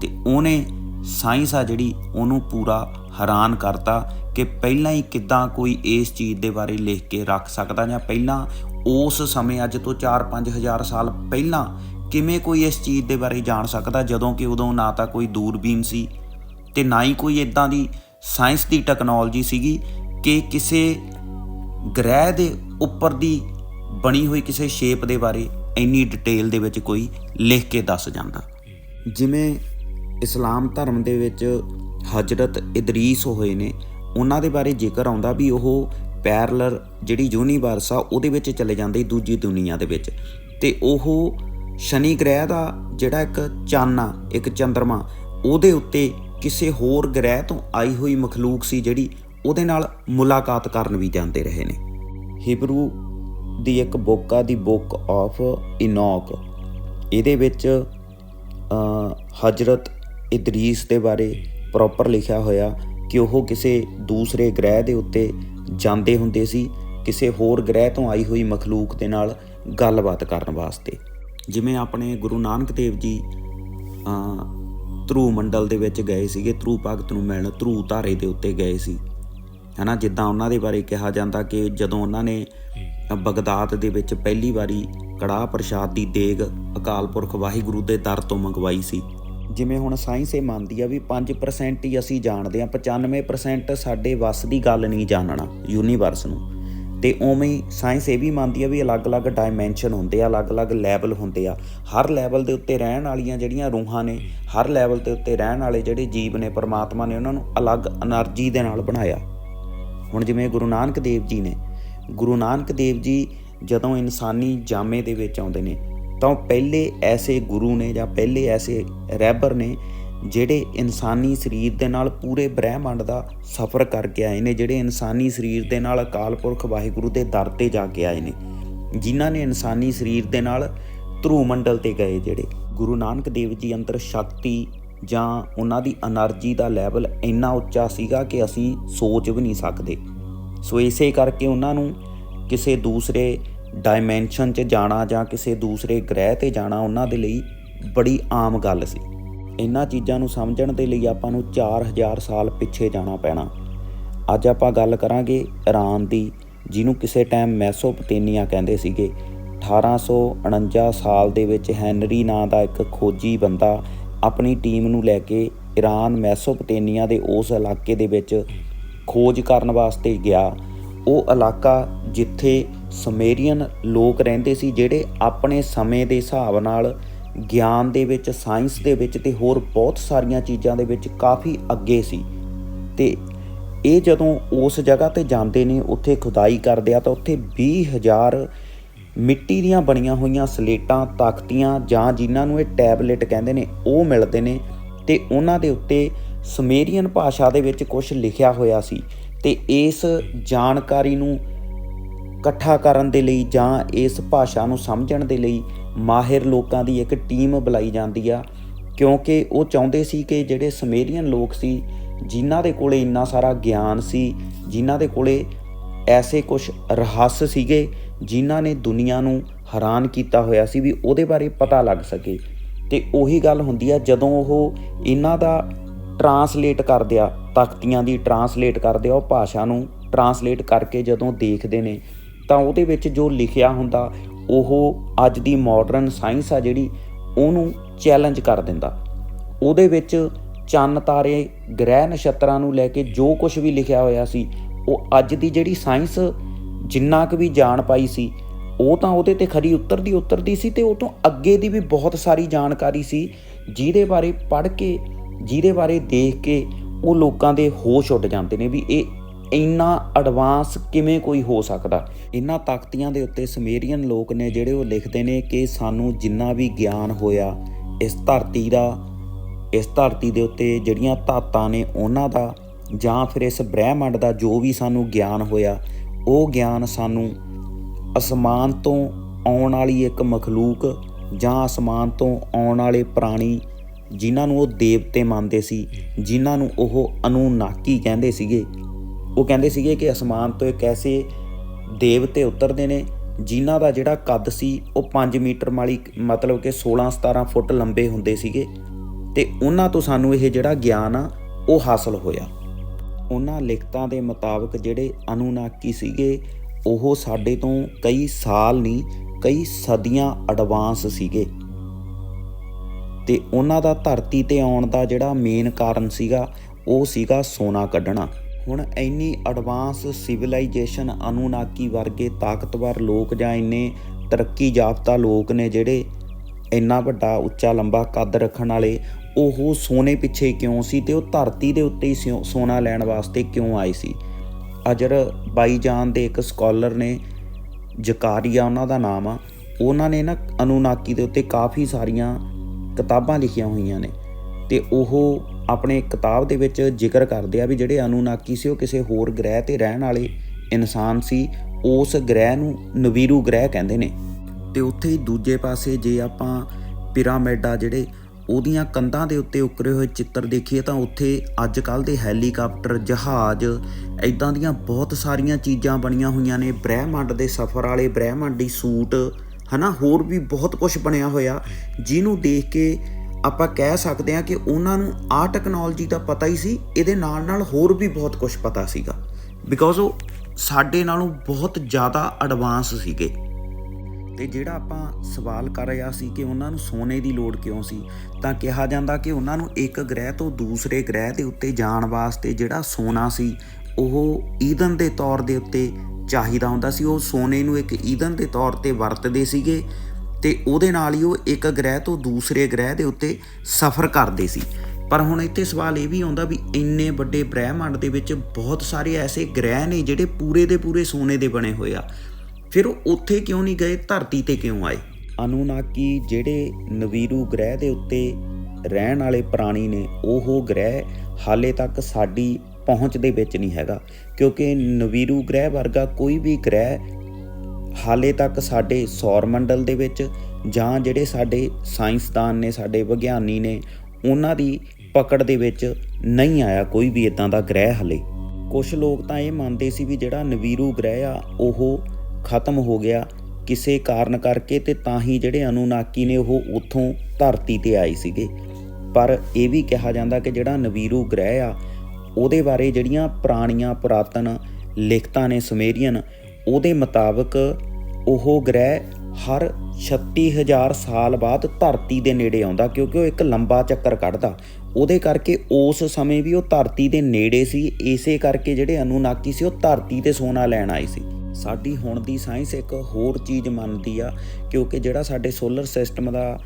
ਤੇ ਉਹਨੇ ਸਾਇੰਸ ਆ ਜਿਹੜੀ ਉਹਨੂੰ ਪੂਰਾ ਹੈਰਾਨ ਕਰਤਾ ਕਿ ਪਹਿਲਾਂ ਹੀ ਕਿੱਦਾਂ ਕੋਈ ਇਸ ਚੀਜ਼ ਦੇ ਬਾਰੇ ਲਿਖ ਕੇ ਰੱਖ ਸਕਦਾ ਜਾਂ ਪਹਿਲਾਂ ਉਸ ਸਮੇਂ ਅੱਜ ਤੋਂ 4-5 ਹਜ਼ਾਰ ਸਾਲ ਪਹਿਲਾਂ ਕਿਵੇਂ ਕੋਈ ਇਸ ਚੀਜ਼ ਦੇ ਬਾਰੇ ਜਾਣ ਸਕਦਾ ਜਦੋਂ ਕਿ ਉਦੋਂ ਨਾ ਤਾਂ ਕੋਈ ਦੂਰਬੀਨ ਸੀ ਤੇ ਨਾ ਹੀ ਕੋਈ ਇਦਾਂ ਦੀ ਸਾਇੰਸ ਦੀ ਟੈਕਨੋਲੋਜੀ ਸੀਗੀ ਕਿ ਕਿਸੇ ਗ੍ਰਹਿ ਦੇ ਉੱਪਰ ਦੀ ਬਣੀ ਹੋਈ ਕਿਸੇ ਸ਼ੇਪ ਦੇ ਬਾਰੇ ਇੰਨੀ ਡਿਟੇਲ ਦੇ ਵਿੱਚ ਕੋਈ ਲਿਖ ਕੇ ਦੱਸ ਜਾਂਦਾ। ਜਿਵੇਂ ਇਸਲਾਮ ਧਰਮ ਦੇ ਵਿੱਚ ਹਜਰਤ ਇਦਰੀਸ ਹੋਏ ਨੇ, ਉਹਨਾਂ ਦੇ ਬਾਰੇ ਜ਼ਿਕਰ ਆਉਂਦਾ ਵੀ ਉਹ ਪੈਰਲਰ ਜਿਹੜੀ ਯੂਨੀਵਰਸ ਆ, ਉਹਦੇ ਵਿੱਚ ਚਲੇ ਜਾਂਦੇ ਦੂਜੀ ਦੁਨੀਆ ਦੇ ਵਿੱਚ। ਤੇ ਉਹ ਸ਼ਨੀ ਗ੍ਰਹਿ ਦਾ ਜਿਹੜਾ ਇੱਕ ਚੰਨ ਆ, ਇੱਕ ਚੰਦਰਮਾ, ਉਹਦੇ ਉੱਤੇ ਕਿਸੇ ਹੋਰ ਗ੍ਰਹਿ ਤੋਂ ਆਈ ਹੋਈ ਮਖਲੂਕ ਸੀ ਜਿਹੜੀ ਉਹਦੇ ਨਾਲ ਮੁਲਾਕਾਤ ਕਰਨ ਵੀ ਜਾਂਦੇ ਰਹੇ ਨੇ। ਹਿਬਰੂ ਦੀ ਇੱਕ ਬੁੱਕ ਆ ਦੀ ਬੁੱਕ ਆਫ ਇਨੋਕ ਇਹਦੇ ਵਿੱਚ ਹਜਰਤ ਇਦਰੀਸ ਦੇ ਬਾਰੇ ਪ੍ਰੋਪਰ ਲਿਖਿਆ ਹੋਇਆ ਕਿ ਉਹ ਕਿਸੇ ਦੂਸਰੇ ਗ੍ਰਹਿ ਦੇ ਉੱਤੇ ਜਾਂਦੇ ਹੁੰਦੇ ਸੀ ਕਿਸੇ ਹੋਰ ਗ੍ਰਹਿ ਤੋਂ ਆਈ ਹੋਈ ਮਖਲੂਕ ਦੇ ਨਾਲ ਗੱਲਬਾਤ ਕਰਨ ਵਾਸਤੇ। ਜਿਵੇਂ ਆਪਣੇ ਗੁਰੂ ਨਾਨਕ ਦੇਵ ਜੀ ਅ, ਧਰੂ ਮੰਡਲ ਦੇ ਵਿੱਚ ਗਏ ਸੀਗੇ ਧਰੂ ਭਗਤ ਨੂੰ ਮਿਲਣ ਧਰੂ ਧਾਰੇ ਦੇ ਉੱਤੇ ਗਏ ਸੀ। ਹਨਾ ਜਿੱਦਾਂ ਉਹਨਾਂ ਦੇ ਬਾਰੇ ਕਿਹਾ ਜਾਂਦਾ ਕਿ ਜਦੋਂ ਉਹਨਾਂ ਨੇ ਬਗਦਾਦ ਦੇ ਵਿੱਚ ਪਹਿਲੀ ਵਾਰੀ ਕੜਾਹ ਪ੍ਰਸ਼ਾਦ ਦੀ ਦੇਗ ਅਕਾਲ ਪੁਰਖ ਵਾਹਿਗੁਰੂ ਦੇ ਦਰ ਤੋਂ ਮੰਗਵਾਈ ਸੀ। ਜਿਵੇਂ ਹੁਣ ਸਾਇੰਸ ਇਹ ਮੰਨਦੀ ਆ ਵੀ 5% ਹੀ ਅਸੀਂ ਜਾਣਦੇ ਆ 95% ਸਾਡੇ ਵੱਸ ਦੀ ਗੱਲ ਨਹੀਂ ਜਾਣਨਾ ਯੂਨੀਵਰਸ ਨੂੰ। ਤੇ ਉਵੇਂ ਹੀ ਸਾਇੰਸ ਇਹ ਵੀ ਮੰਨਦੀ ਆ ਵੀ ਅਲੱਗ-ਅਲੱਗ ਡਾਈਮੈਂਸ਼ਨ ਹੁੰਦੇ ਆ ਅਲੱਗ-ਅਲੱਗ ਲੈਵਲ ਹੁੰਦੇ ਆ। ਹਰ ਲੈਵਲ ਦੇ ਉੱਤੇ ਰਹਿਣ ਵਾਲੀਆਂ ਜਿਹੜੀਆਂ ਰੂਹਾਂ ਨੇ ਹਰ ਲੈਵਲ ਦੇ ਉੱਤੇ ਰਹਿਣ ਵਾਲੇ ਜਿਹੜੇ ਜੀਵ ਨੇ ਪਰਮਾਤਮਾ ਨੇ ਉਹਨਾਂ ਨੂੰ ਅਲੱਗ એનર્ਜੀ ਦੇ ਨਾਲ ਬਣਾਇਆ। ਹੁਣ ਜਿਵੇਂ ਗੁਰੂ ਨਾਨਕ ਦੇਵ ਜੀ ਨੇ, ਗੁਰੂ ਨਾਨਕ ਦੇਵ ਜੀ ਜਦੋਂ ਇਨਸਾਨੀ ਜਾਮੇ ਦੇ ਵਿੱਚ ਆਉਂਦੇ ਨੇ, ਤਾਂ ਉਹ ਪਹਿਲੇ ਐਸੇ ਗੁਰੂ ਨੇ ਜਾਂ ਪਹਿਲੇ ਐਸੇ ਰਹਿਬਰ ਨੇ ਜਿਹੜੇ ਇਨਸਾਨੀ ਸਰੀਰ ਦੇ ਨਾਲ ਪੂਰੇ ਬ੍ਰਹਿਮੰਡ ਦਾ ਸਫ਼ਰ ਕਰਕੇ ਆਏ ਨੇ, ਜਿਹੜੇ ਇਨਸਾਨੀ ਸਰੀਰ ਦੇ ਨਾਲ ਅਕਾਲ ਪੁਰਖ ਵਾਹਿਗੁਰੂ ਦੇ ਦਰ ਤੇ ਜਾ ਕੇ ਆਏ ਨੇ, ਜਿਨ੍ਹਾਂ ਨੇ ਇਨਸਾਨੀ ਸਰੀਰ ਦੇ ਨਾਲ ਧਰੂ ਮੰਡਲ ਤੇ ਗਏ ਜਿਹੜੇ। ਗੁਰੂ ਨਾਨਕ ਦੇਵ ਜੀ ਅੰਦਰ ਸ਼ਕਤੀ ਜਾਂ ਉਹਨਾਂ ਦੀ એનર્ਜੀ ਦਾ ਲੈਵਲ ਇੰਨਾ ਉੱਚਾ ਸੀਗਾ ਕਿ ਅਸੀਂ ਸੋਚ ਵੀ ਨਹੀਂ ਸਕਦੇ। ਸੋ ਇਸੇ ਕਰਕੇ ਉਹਨਾਂ ਨੂੰ ਕਿਸੇ ਦੂਸਰੇ ਡਾਈਮੈਂਸ਼ਨ 'ਚ ਜਾਣਾ ਜਾਂ ਕਿਸੇ ਦੂਸਰੇ ਗ੍ਰਹਿ ਤੇ ਜਾਣਾ ਉਹਨਾਂ ਦੇ ਲਈ ਬੜੀ ਆਮ ਗੱਲ ਸੀ। ਇਹਨਾਂ ਚੀਜ਼ਾਂ ਨੂੰ ਸਮਝਣ ਦੇ ਲਈ ਆਪਾਂ ਨੂੰ 4000 ਸਾਲ ਪਿੱਛੇ ਜਾਣਾ ਪੈਣਾ। ਅੱਜ ਆਪਾਂ ਗੱਲ ਕਰਾਂਗੇ ਈਰਾਨ ਦੀ, ਜਿਹਨੂੰ ਕਿਸੇ ਟਾਈਮ ਮੈਸੋਪੋਟੇਮੀਆ ਕਹਿੰਦੇ ਸੀਗੇ। 1849 ਸਾਲ ਦੇ ਵਿੱਚ ਹੈਨਰੀ ਨਾਂ ਦਾ ਇੱਕ ਖੋਜੀ ਬੰਦਾ ਆਪਣੀ ਟੀਮ ਨੂੰ ਲੈ ਕੇ ਈਰਾਨ ਮੈਸੋਪੋਟੇਮੀਆ ਦੇ ਉਸ ਇਲਾਕੇ ਦੇ ਵਿੱਚ ਖੋਜ ਕਰਨ ਵਾਸਤੇ ਗਿਆ। ਉਹ ਇਲਾਕਾ ਜਿੱਥੇ ਸਮੇਰੀਅਨ ਲੋਕ ਰਹਿੰਦੇ ਸੀ, ਜਿਹੜੇ ਆਪਣੇ ਸਮੇਂ ਦੇ ਹਿਸਾਬ ਨਾਲ ਗਿਆਨ ਦੇ ਵਿੱਚ, ਸਾਇੰਸ ਦੇ ਵਿੱਚ ਤੇ ਹੋਰ ਬਹੁਤ ਸਾਰੀਆਂ ਚੀਜ਼ਾਂ ਦੇ ਵਿੱਚ ਕਾਫੀ ਅੱਗੇ ਸੀ। ਤੇ ਇਹ ਜਦੋਂ ਉਸ ਜਗ੍ਹਾ ਤੇ ਜਾਂਦੇ ਨੇ, ਉੱਥੇ ਖੁਦਾਈ ਕਰਦੇ ਆ, ਤਾਂ ਉੱਥੇ 20000 ਮਿੱਟੀ ਦੀਆਂ ਬਣੀਆਂ ਹੋਈਆਂ ਸਲੇਟਾਂ ਤਖਤੀਆਂ ਜਾਂ ਜਿਨ੍ਹਾਂ ਨੂੰ ਇਹ ਟੈਬਲੇਟ ਕਹਿੰਦੇ ਨੇ, ਉਹ ਮਿਲਦੇ ਨੇ ਤੇ ਉਹਨਾਂ ਦੇ ਉੱਤੇ ਸਮੇਰੀਅਨ ਭਾਸ਼ਾ ਦੇ ਵਿੱਚ ਕੁਝ ਲਿਖਿਆ ਹੋਇਆ ਸੀ ਤੇ ਇਸ ਜਾਣਕਾਰੀ ਨੂੰ ਇਕੱਠਾ ਕਰਨ ਦੇ ਲਈ ਜਾਂ ਇਸ ਭਾਸ਼ਾ ਨੂੰ ਸਮਝਣ ਦੇ ਲਈ ਮਾਹਿਰ ਲੋਕਾਂ ਦੀ ਇੱਕ ਟੀਮ ਬੁਲਾਈ ਜਾਂਦੀ ਆ, ਕਿਉਂਕਿ ਉਹ ਚਾਹੁੰਦੇ ਸੀ ਕਿ ਜਿਹੜੇ ਸਮੇਰੀਅਨ ਲੋਕ ਸੀ, ਜਿਨ੍ਹਾਂ ਦੇ ਕੋਲੇ ਇੰਨਾ ਸਾਰਾ ਗਿਆਨ ਸੀ, ਜਿਨ੍ਹਾਂ ਦੇ ਕੋਲੇ ਐਸੇ ਕੁਝ ਰਹੱਸ ਸੀਗੇ ਜਿਨ੍ਹਾਂ ਨੇ ਦੁਨੀਆ ਨੂੰ ਹੈਰਾਨ ਕੀਤਾ ਹੋਇਆ ਸੀ ਵੀ ਉਹਦੇ ਬਾਰੇ ਪਤਾ ਲੱਗ ਸਕੇ। ਤੇ ਉਹੀ ਗੱਲ ਹੁੰਦੀ ਆ, ਜਦੋਂ ਉਹ ਇਹਨਾਂ ਦਾ ਟਰਾਂਸਲੇਟ ਕਰਦੇ ਆ, ਤਖਤੀਆਂ ਦੀ ਟਰਾਂਸਲੇਟ ਕਰਦੇ ਆ, ਉਹ ਭਾਸ਼ਾ ਨੂੰ ਟਰਾਂਸਲੇਟ ਕਰਕੇ ਜਦੋਂ ਦੇਖਦੇ ਨੇ, ਤਾਂ ਉਹਦੇ ਵਿੱਚ ਜੋ ਲਿਖਿਆ ਹੁੰਦਾ, ਉਹ ਅੱਜ ਦੀ ਮਾਡਰਨ ਸਾਇੰਸ ਆ ਜਿਹੜੀ, ਉਹਨੂੰ ਚੈਲੰਜ ਕਰ ਦਿੰਦਾ। ਉਹਦੇ ਵਿੱਚ ਚੰਨ ਤਾਰੇ ਗ੍ਰਹਿ ਨਛੱਤਰਾਂ ਨੂੰ ਲੈ ਕੇ ਜੋ ਕੁਝ ਵੀ ਲਿਖਿਆ ਹੋਇਆ ਸੀ, ਉਹ ਅੱਜ ਦੀ ਜਿਹੜੀ ਸਾਇੰਸ ਜਿੰਨਾ ਕੁ ਵੀ ਜਾਣ ਪਾਈ ਸੀ, ਉਹ ਤਾਂ ਉਹਦੇ ਤੇ ਖਰੀ ਉਤਰਦੀ ਉਤਰਦੀ ਸੀ ਤੇ ਉਹ ਤੋਂ ਅੱਗੇ ਦੀ ਵੀ ਬਹੁਤ ਸਾਰੀ ਜਾਣਕਾਰੀ ਸੀ, ਜਿਹਦੇ ਬਾਰੇ ਪੜ੍ਹ ਕੇ, ਜਿਹਦੇ ਬਾਰੇ ਦੇਖ ਕੇ ਉਹ ਲੋਕਾਂ ਦੇ ਹੋਸ਼ ਉੱਡ ਜਾਂਦੇ ਨੇ ਵੀ ਇਹ ਇੰਨਾ ਐਡਵਾਂਸ ਕਿਵੇਂ ਕੋਈ ਹੋ ਸਕਦਾ। ਇਹਨਾਂ ਤਾਕਤੀਆਂ ਦੇ ਉੱਤੇ ਸਮੇਰੀਅਨ ਲੋਕ ਨੇ ਜਿਹੜੇ ਉਹ ਲਿਖਦੇ ਨੇ ਕਿ ਸਾਨੂੰ ਜਿੰਨਾ ਵੀ ਗਿਆਨ ਹੋਇਆ ਇਸ ਧਰਤੀ ਦਾ, ਇਸ ਧਰਤੀ ਦੇ ਉੱਤੇ ਜਿਹੜੀਆਂ ਧਾਤਾਂ ਨੇ ਉਹਨਾਂ ਦਾ, ਜਾਂ ਫਿਰ ਇਸ ਬ੍ਰਹਿਮੰਡ ਦਾ ਜੋ ਵੀ ਸਾਨੂੰ ਗਿਆਨ ਹੋਇਆ ਉਹ ਗਿਆਨ ਸਾਨੂੰ ਅਸਮਾਨ ਤੋਂ ਆਉਣ ਵਾਲੀ ਇੱਕ ਮਖਲੂਕ ਜਾਂ ਅਸਮਾਨ ਤੋਂ ਆਉਣ ਵਾਲੇ ਪ੍ਰਾਣੀ ਜਿਨ੍ਹਾਂ ਨੂੰ ਉਹ ਦੇਵਤੇ ਮੰਨਦੇ ਸੀ, ਜਿਨ੍ਹਾਂ ਨੂੰ ਉਹ ਅਨੂਨਾਕੀ ਕਹਿੰਦੇ ਸੀਗੇ। ਉਹ ਕਹਿੰਦੇ ਸੀਗੇ ਕਿ ਅਸਮਾਨ ਤੋਂ ਇੱਕ ਐਸੇ ਦੇਵਤੇ ਉਤਰਦੇ ਨੇ ਜਿਨ੍ਹਾਂ ਦਾ ਜਿਹੜਾ ਕੱਦ ਸੀ, ਉਹ 5 ਮੀਟਰ ਵਾਲੀ ਮਤਲਬ ਕਿ 16 17 ਫੁੱਟ ਲੰਬੇ ਹੁੰਦੇ ਸੀਗੇ ਤੇ ਉਹਨਾਂ ਤੋਂ ਸਾਨੂੰ ਇਹ ਜਿਹੜਾ ਗਿਆਨ ਆ, ਉਹ ਹਾਸਲ ਹੋਇਆ। ਉਹਨਾਂ ਲਿਖਤਾਂ ਦੇ ਮੁਤਾਬਕ ਜਿਹੜੇ ਅਨੂਨਾਕੀ ਸੀਗੇ, ਉਹ ਸਾਡੇ ਤੋਂ ਕਈ ਸਾਲ ਨਹੀਂ, ਕਈ ਸਦੀਆਂ ਐਡਵਾਂਸ ਸੀਗੇ। ਤੇ ਉਹਨਾਂ ਦਾ ਧਰਤੀ ਤੇ ਆਉਣ ਦਾ ਜਿਹੜਾ ਮੇਨ ਕਾਰਨ ਸੀਗਾ, ਉਹ ਸੀਗਾ ਸੋਨਾ ਕੱਢਣਾ। ਹੁਣ ਇੰਨੀ ਐਡਵਾਂਸ ਸਿਵਲਾਈਜੇਸ਼ਨ ਅਨੂਨਾਕੀ ਵਰਗੇ ਤਾਕਤਵਰ ਲੋਕ ਜਾਂ ਇੰਨੇ ਤਰੱਕੀ ਯਾਫਤਾ ਲੋਕ ਨੇ ਜਿਹੜੇ ਇੰਨਾ ਵੱਡਾ, ਉੱਚਾ, ਲੰਬਾ ਕੱਦ ਰੱਖਣ ਵਾਲੇ ਉਹ ਸੋਨੇ ਪਿੱਛੇ ਕਿਉਂ ਸੀ ਤੇ ਉਹ ਧਰਤੀ ਦੇ ਉੱਤੇ ਹੀ ਸਿਓ- ਸੋਨਾ ਲੈਣ ਵਾਸਤੇ ਕਿਉਂ ਆਏ ਸੀ? ਅਜਰ ਬਾਈਜਾਨ ਦੇ ਇੱਕ ਸਕਾਲਰ ਨੇ ਜਕਾਰੀਆ ਉਹਨਾਂ ਦਾ ਨਾਮ ਆ, ਉਹਨਾਂ ਨੇ ਨਾ ਅਨੂਨਾਕੀ ਦੇ ਉੱਤੇ ਕਾਫੀ ਸਾਰੀਆਂ ਕਿਤਾਬਾਂ ਲਿਖੀਆਂ ਹੋਈਆਂ ਨੇ ਤੇ ਉਹ ਆਪਣੇ ਕਿਤਾਬ ਦੇ ਵਿੱਚ ਜ਼ਿਕਰ ਕਰਦੇ ਆ ਵੀ ਜਿਹੜੇ ਅਨੂਨਾਕੀ ਸੀ ਉਹ ਕਿਸੇ ਹੋਰ ਗ੍ਰਹਿ ਤੇ ਰਹਿਣ ਵਾਲੇ ਇਨਸਾਨ ਸੀ, ਉਸ ਗ੍ਰਹਿ ਨੂੰ ਨਵੀਰੂ ਗ੍ਰਹਿ ਕਹਿੰਦੇ ਨੇ। ਤੇ ਉੱਥੇ ਹੀ ਦੂਜੇ ਪਾਸੇ ਜੇ ਆਪਾਂ ਪਿਰਾਮਿਡ ਆ ਜਿਹੜੇ ਉਹਦੀਆਂ ਕੰਧਾਂ ਦੇ ਉੱਤੇ ਉੱਕਰੇ ਹੋਏ ਚਿੱਤਰ ਦੇਖੀਏ ਤਾਂ ਉੱਥੇ ਅੱਜ ਕੱਲ ਦੇ ਹੈਲੀਕਾਪਟਰ, ਜਹਾਜ਼ ਐਦਾਂ ਦੀਆਂ ਬਹੁਤ ਸਾਰੀਆਂ ਚੀਜ਼ਾਂ ਬਣੀਆਂ ਹੋਈਆਂ ਨੇ। ਬ੍ਰਹਿਮੰਡ ਦੇ ਸਫ਼ਰ ਵਾਲੇ ਬ੍ਰਹਿਮੰਡੀ ਸੂਟ, ਹਨਾ, ਹੋਰ ਵੀ ਬਹੁਤ ਕੁਝ ਬਣਿਆ ਹੋਇਆ। ਜਿਹਨੂੰ ਦੇਖ ਕੇ ਆਪਾਂ ਕਹਿ ਸਕਦੇ ਹਾਂ ਕਿ ਉਹਨਾਂ ਨੂੰ ਆਹ ਟੈਕਨੋਲੋਜੀ ਦਾ ਪਤਾ ਹੀ ਸੀ, ਇਹਦੇ ਨਾਲ ਨਾਲ ਹੋਰ ਵੀ ਬਹੁਤ ਕੁਝ ਪਤਾ ਸੀਗਾ। ਬਿਕੋਜ਼ ਉਹ ਸਾਡੇ ਨਾਲੋਂ ਬਹੁਤ ਜ਼ਿਆਦਾ ਐਡਵਾਂਸ ਸੀਗੇ। ਤੇ ਜਿਹੜਾ ਆਪਾਂ ਸਵਾਲ ਕਰ ਰਿਹਾ ਸੀ ਕਿ ਉਹਨਾਂ ਨੂੰ ਸੋਨੇ ਦੀ ਲੋੜ ਕਿਉਂ ਸੀ, ਤਾਂ ਕਿਹਾ ਜਾਂਦਾ ਕਿ ਉਹਨਾਂ ਨੂੰ ਇੱਕ ਗ੍ਰਹਿ ਤੋਂ ਦੂਸਰੇ ਗ੍ਰਹਿ ਦੇ ਉੱਤੇ ਜਾਣ ਵਾਸਤੇ ਜਿਹੜਾ ਸੋਨਾ ਸੀ, ਉਹ ਈਂਧਨ ਦੇ ਤੌਰ ਦੇ ਉੱਤੇ ਚਾਹੀਦਾ ਹੁੰਦਾ ਸੀ। ਉਹ ਸੋਨੇ ਨੂੰ ਇੱਕ ਈਂਧਨ ਦੇ ਤੌਰ ਤੇ ਵਰਤਦੇ ਸੀਗੇ ਤੇ ਉਹਦੇ ਨਾਲ ਹੀ ਉਹ ਇੱਕ ਗ੍ਰਹਿ ਤੋਂ ਦੂਸਰੇ ਗ੍ਰਹਿ ਦੇ ਉੱਤੇ ਸਫ਼ਰ ਕਰਦੇ ਸੀ। ਪਰ ਹੁਣ ਇੱਥੇ ਸਵਾਲ ਇਹ ਵੀ ਆਉਂਦਾ ਵੀ ਇੰਨੇ ਵੱਡੇ ਬ੍ਰਹਿਮੰਡ ਦੇ ਵਿੱਚ ਬਹੁਤ ਸਾਰੇ ਐਸੇ ਗ੍ਰਹਿ ਨੇ ਜਿਹੜੇ ਪੂਰੇ ਦੇ ਪੂਰੇ ਸੋਨੇ ਦੇ ਬਣੇ ਹੋਏ ਆ। ਫਿਰ ਉਹ ਉੱਥੇ ਕਿਉਂ ਨਹੀਂ ਗਏ? ਧਰਤੀ ਤੇ ਕਿਉਂ ਆਏ? ਅਨੂਨਾਕੀ ਜਿਹੜੇ ਨਵੀਰੂ ਗ੍ਰਹਿ ਦੇ ਉੱਤੇ ਰਹਿਣ ਵਾਲੇ ਪ੍ਰਾਣੀ ਨੇ, ਉਹ ਗ੍ਰਹਿ ਹਾਲੇ ਤੱਕ ਸਾਡੀ ਪਹੁੰਚ ਦੇ ਵਿੱਚ ਨਹੀਂ ਹੈਗਾ। ਕਿਉਂਕਿ ਨਵੀਰੂ ਗ੍ਰਹਿ ਵਰਗਾ ਕੋਈ ਵੀ ਗ੍ਰਹਿ ਹਾਲੇ ਤੱਕ ਸਾਡੇ ਸੌਰ ਮੰਡਲ ਦੇ ਵਿੱਚ ਜਾਂ ਜਿਹੜੇ ਸਾਡੇ ਸਾਇੰਸਦਾਨ ਨੇ, ਸਾਡੇ ਵਿਗਿਆਨੀ ਨੇ, ਉਹਨਾਂ ਦੀ ਪਕੜ ਦੇ ਵਿੱਚ ਨਹੀਂ ਆਇਆ ਕੋਈ ਵੀ ਇਦਾਂ ਦਾ ਗ੍ਰਹਿ ਹਲੇ। ਕੁਝ ਲੋਕ ਤਾਂ ਇਹ ਮੰਨਦੇ ਸੀ ਵੀ ਜਿਹੜਾ ਨਵੀਰੂ ਗ੍ਰਹਿ ਆ, ਉਹ ਖਤਮ ਹੋ ਗਿਆ ਕਿਸੇ ਕਾਰਨ ਕਰਕੇ ਤੇ ਤਾਂ ਹੀ ਜਿਹੜੇ ਅਨੂਨਾਕੀ ਨੇ ਉਹ ਉੱਥੋਂ ਧਰਤੀ ਤੇ ਆਏ ਸੀਗੇ। ਪਰ ਇਹ ਵੀ ਕਿਹਾ ਜਾਂਦਾ ਕਿ ਜਿਹੜਾ ਨਵੀਰੂ ਗ੍ਰਹਿ ਆ, ਉਹਦੇ ਬਾਰੇ ਜਿਹੜੀਆਂ ਪੁਰਾਣੀਆਂ ਪੁਰਾਤਨ ਲਿਖਤਾਂ ਨੇ ਸਮੇਰੀਅਨ, ਉਹਦੇ ਮੁਤਾਬਕ ਉਹ ਗ੍ਰਹਿ ਹਰ 36000 ਸਾਲ ਬਾਅਦ ਧਰਤੀ ਦੇ ਨੇੜੇ ਆਉਂਦਾ ਕਿਉਂਕਿ ਉਹ ਇੱਕ ਲੰਬਾ ਚੱਕਰ ਕੱਢਦਾ। ਉਹਦੇ ਕਰਕੇ ਉਸ ਸਮੇਂ ਵੀ ਉਹ ਧਰਤੀ ਦੇ ਨੇੜੇ ਸੀ, ਇਸੇ ਕਰਕੇ ਜਿਹੜੇ ਅਨੂਨਾਕੀ ਸੀ ਉਹ ਧਰਤੀ ਤੇ ਸੋਨਾ ਲੈਣ ਆਏ ਸੀ। ਸਾਡੀ ਹੁਣ ਦੀ ਸਾਇੰਸ ਇੱਕ ਹੋਰ ਚੀਜ਼ ਮੰਨਦੀ ਆ, ਕਿਉਂਕਿ ਜਿਹੜਾ ਸਾਡੇ ਸੋਲਰ ਸਿਸਟਮ ਦਾ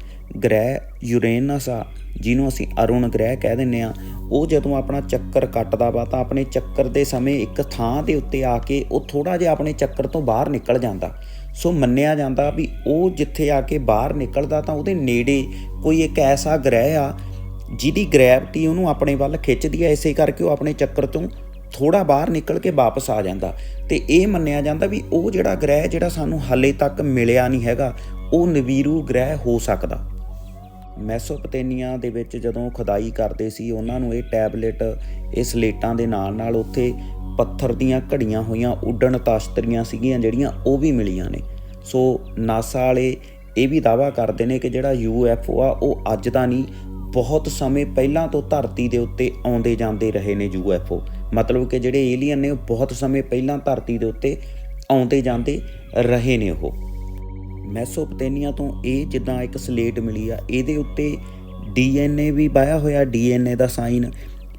ਗ੍ਰਹਿ ਯੂਰੇਨਸ ਆ, ਜਿਹਨੂੰ ਅਸੀਂ ਅਰੁਣ ਗ੍ਰਹਿ ਕਹਿ ਦਿੰਨੇ ਆ, ਉਹ ਜਦੋਂ ਆਪਣਾ ਚੱਕਰ ਕੱਟਦਾ ਵਾ ਤਾਂ ਆਪਣੇ ਚੱਕਰ ਦੇ ਸਮੇਂ ਇੱਕ ਥਾਂ ਦੇ ਉੱਤੇ ਆ ਕੇ ਉਹ ਥੋੜਾ ਜਿਹਾ ਆਪਣੇ ਚੱਕਰ ਤੋਂ ਬਾਹਰ ਨਿਕਲ ਜਾਂਦਾ। ਸੋ ਮੰਨਿਆ ਜਾਂਦਾ ਵੀ ਉਹ ਜਿੱਥੇ ਆ ਕੇ ਬਾਹਰ ਨਿਕਲਦਾ ਤਾਂ ਉਹਦੇ ਨੇੜੇ ਕੋਈ ਇੱਕ ਐਸਾ ਗ੍ਰਹਿ ਆ, ਜਿਹਦੀ ਗ੍ਰੈਵਿਟੀ ਉਹਨੂੰ ਆਪਣੇ ਵੱਲ ਖਿੱਚਦੀ ਹੈ ਇਸੇ ਕਰਕੇ ਉਹ ਆਪਣੇ ਚੱਕਰ ਤੋਂ ਥੋੜਾ ਬਾਹਰ ਨਿਕਲ ਕੇ ਵਾਪਸ ਆ ਜਾਂਦਾ ਤੇ ਇਹ ਮੰਨਿਆ ਜਾਂਦਾ ਵੀ ਉਹ ਜਿਹੜਾ ਗ੍ਰਹਿ ਜਿਹੜਾ ਸਾਨੂੰ ਹਾਲੇ ਤੱਕ ਮਿਲਿਆ ਨਹੀਂ ਹੈਗਾ, ਉਹ ਨਵੀਰੂ ਗ੍ਰਹਿ ਹੋ ਸਕਦਾ। ਮੈਸੋਪੋਟੇਮੀਆ ਦੇ ਵਿੱਚ ਜਦੋਂ ਖੁਦਾਈ ਕਰਦੇ ਸੀ, ਉਹਨਾਂ ਨੂੰ ਇਹ ਟੈਬਲੇਟ ਇਹ ਸਲੇਟਾਂ ਦੇ ਨਾਲ ਨਾਲ ਉੱਥੇ ਪੱਥਰ ਦੀਆਂ ਘੜੀਆਂ ਹੋਈਆਂ, ਉੱਡਣ ਤਾਸਤਰੀਆਂ ਸੀਗੀਆਂ, ਜਿਹੜੀਆਂ ਉਹ ਵੀ ਮਿਲੀਆਂ ਨੇ। ਸੋ ਨਾਸਾ ਵਾਲੇ ਇਹ ਵੀ ਦਾਵਾ ਕਰਦੇ ਨੇ ਕਿ ਜਿਹੜਾ ਯੂਐਫਓ ਆ, ਉਹ ਅੱਜ ਦਾ ਨਹੀਂ, ਬਹੁਤ ਸਮੇਂ ਪਹਿਲਾਂ ਤੋਂ ਧਰਤੀ ਦੇ ਉੱਤੇ ਆਉਂਦੇ ਜਾਂਦੇ ਰਹੇ ਨੇ ਯੂਐਫਓ ਮਤਲਬ ਕਿ ਜਿਹੜੇ ਏਲੀਅਨ ਨੇ ਉਹ ਬਹੁਤ ਸਮੇਂ ਪਹਿਲਾਂ ਧਰਤੀ ਦੇ ਉੱਤੇ ਆਉਂਦੇ ਜਾਂਦੇ ਰਹੇ ਨੇ ਉਹ। ਮੈਸੋਪੋਟੇਮੀਆ ਤੋਂ ਇਹ ਜਿੱਦਾਂ ਇੱਕ ਸਲੇਟ ਮਿਲੀ ਆ, ਇਹਦੇ ਉੱਤੇ ਡੀਐਨਏ ਵੀ ਪਾਇਆ ਹੋਇਆ, ਡੀਐਨਏ ਦਾ ਸਾਈਨ।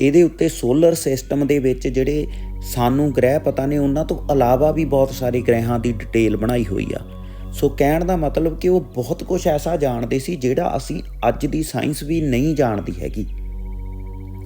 ਇਹਦੇ ਉੱਤੇ ਸੋਲਰ ਸਿਸਟਮ ਦੇ ਵਿੱਚ ਜਿਹੜੇ ਸਾਨੂੰ ਗ੍ਰਹਿ ਪਤਾ ਨੇ, ਉਹਨਾਂ ਤੋਂ ਇਲਾਵਾ ਵੀ ਬਹੁਤ ਸਾਰੇ ਗ੍ਰਹਿਾਂ ਦੀ ਡਿਟੇਲ ਬਣਾਈ ਹੋਈ ਆ। ਸੋ ਕਹਿਣ ਦਾ ਮਤਲਬ ਕਿ ਉਹ ਬਹੁਤ ਕੁਝ ਐਸਾ ਜਾਣਦੇ ਸੀ ਜਿਹੜਾ ਅਸੀਂ ਅੱਜ ਦੀ ਸਾਇੰਸ ਵੀ ਨਹੀਂ ਜਾਣਦੀ ਹੈਗੀ।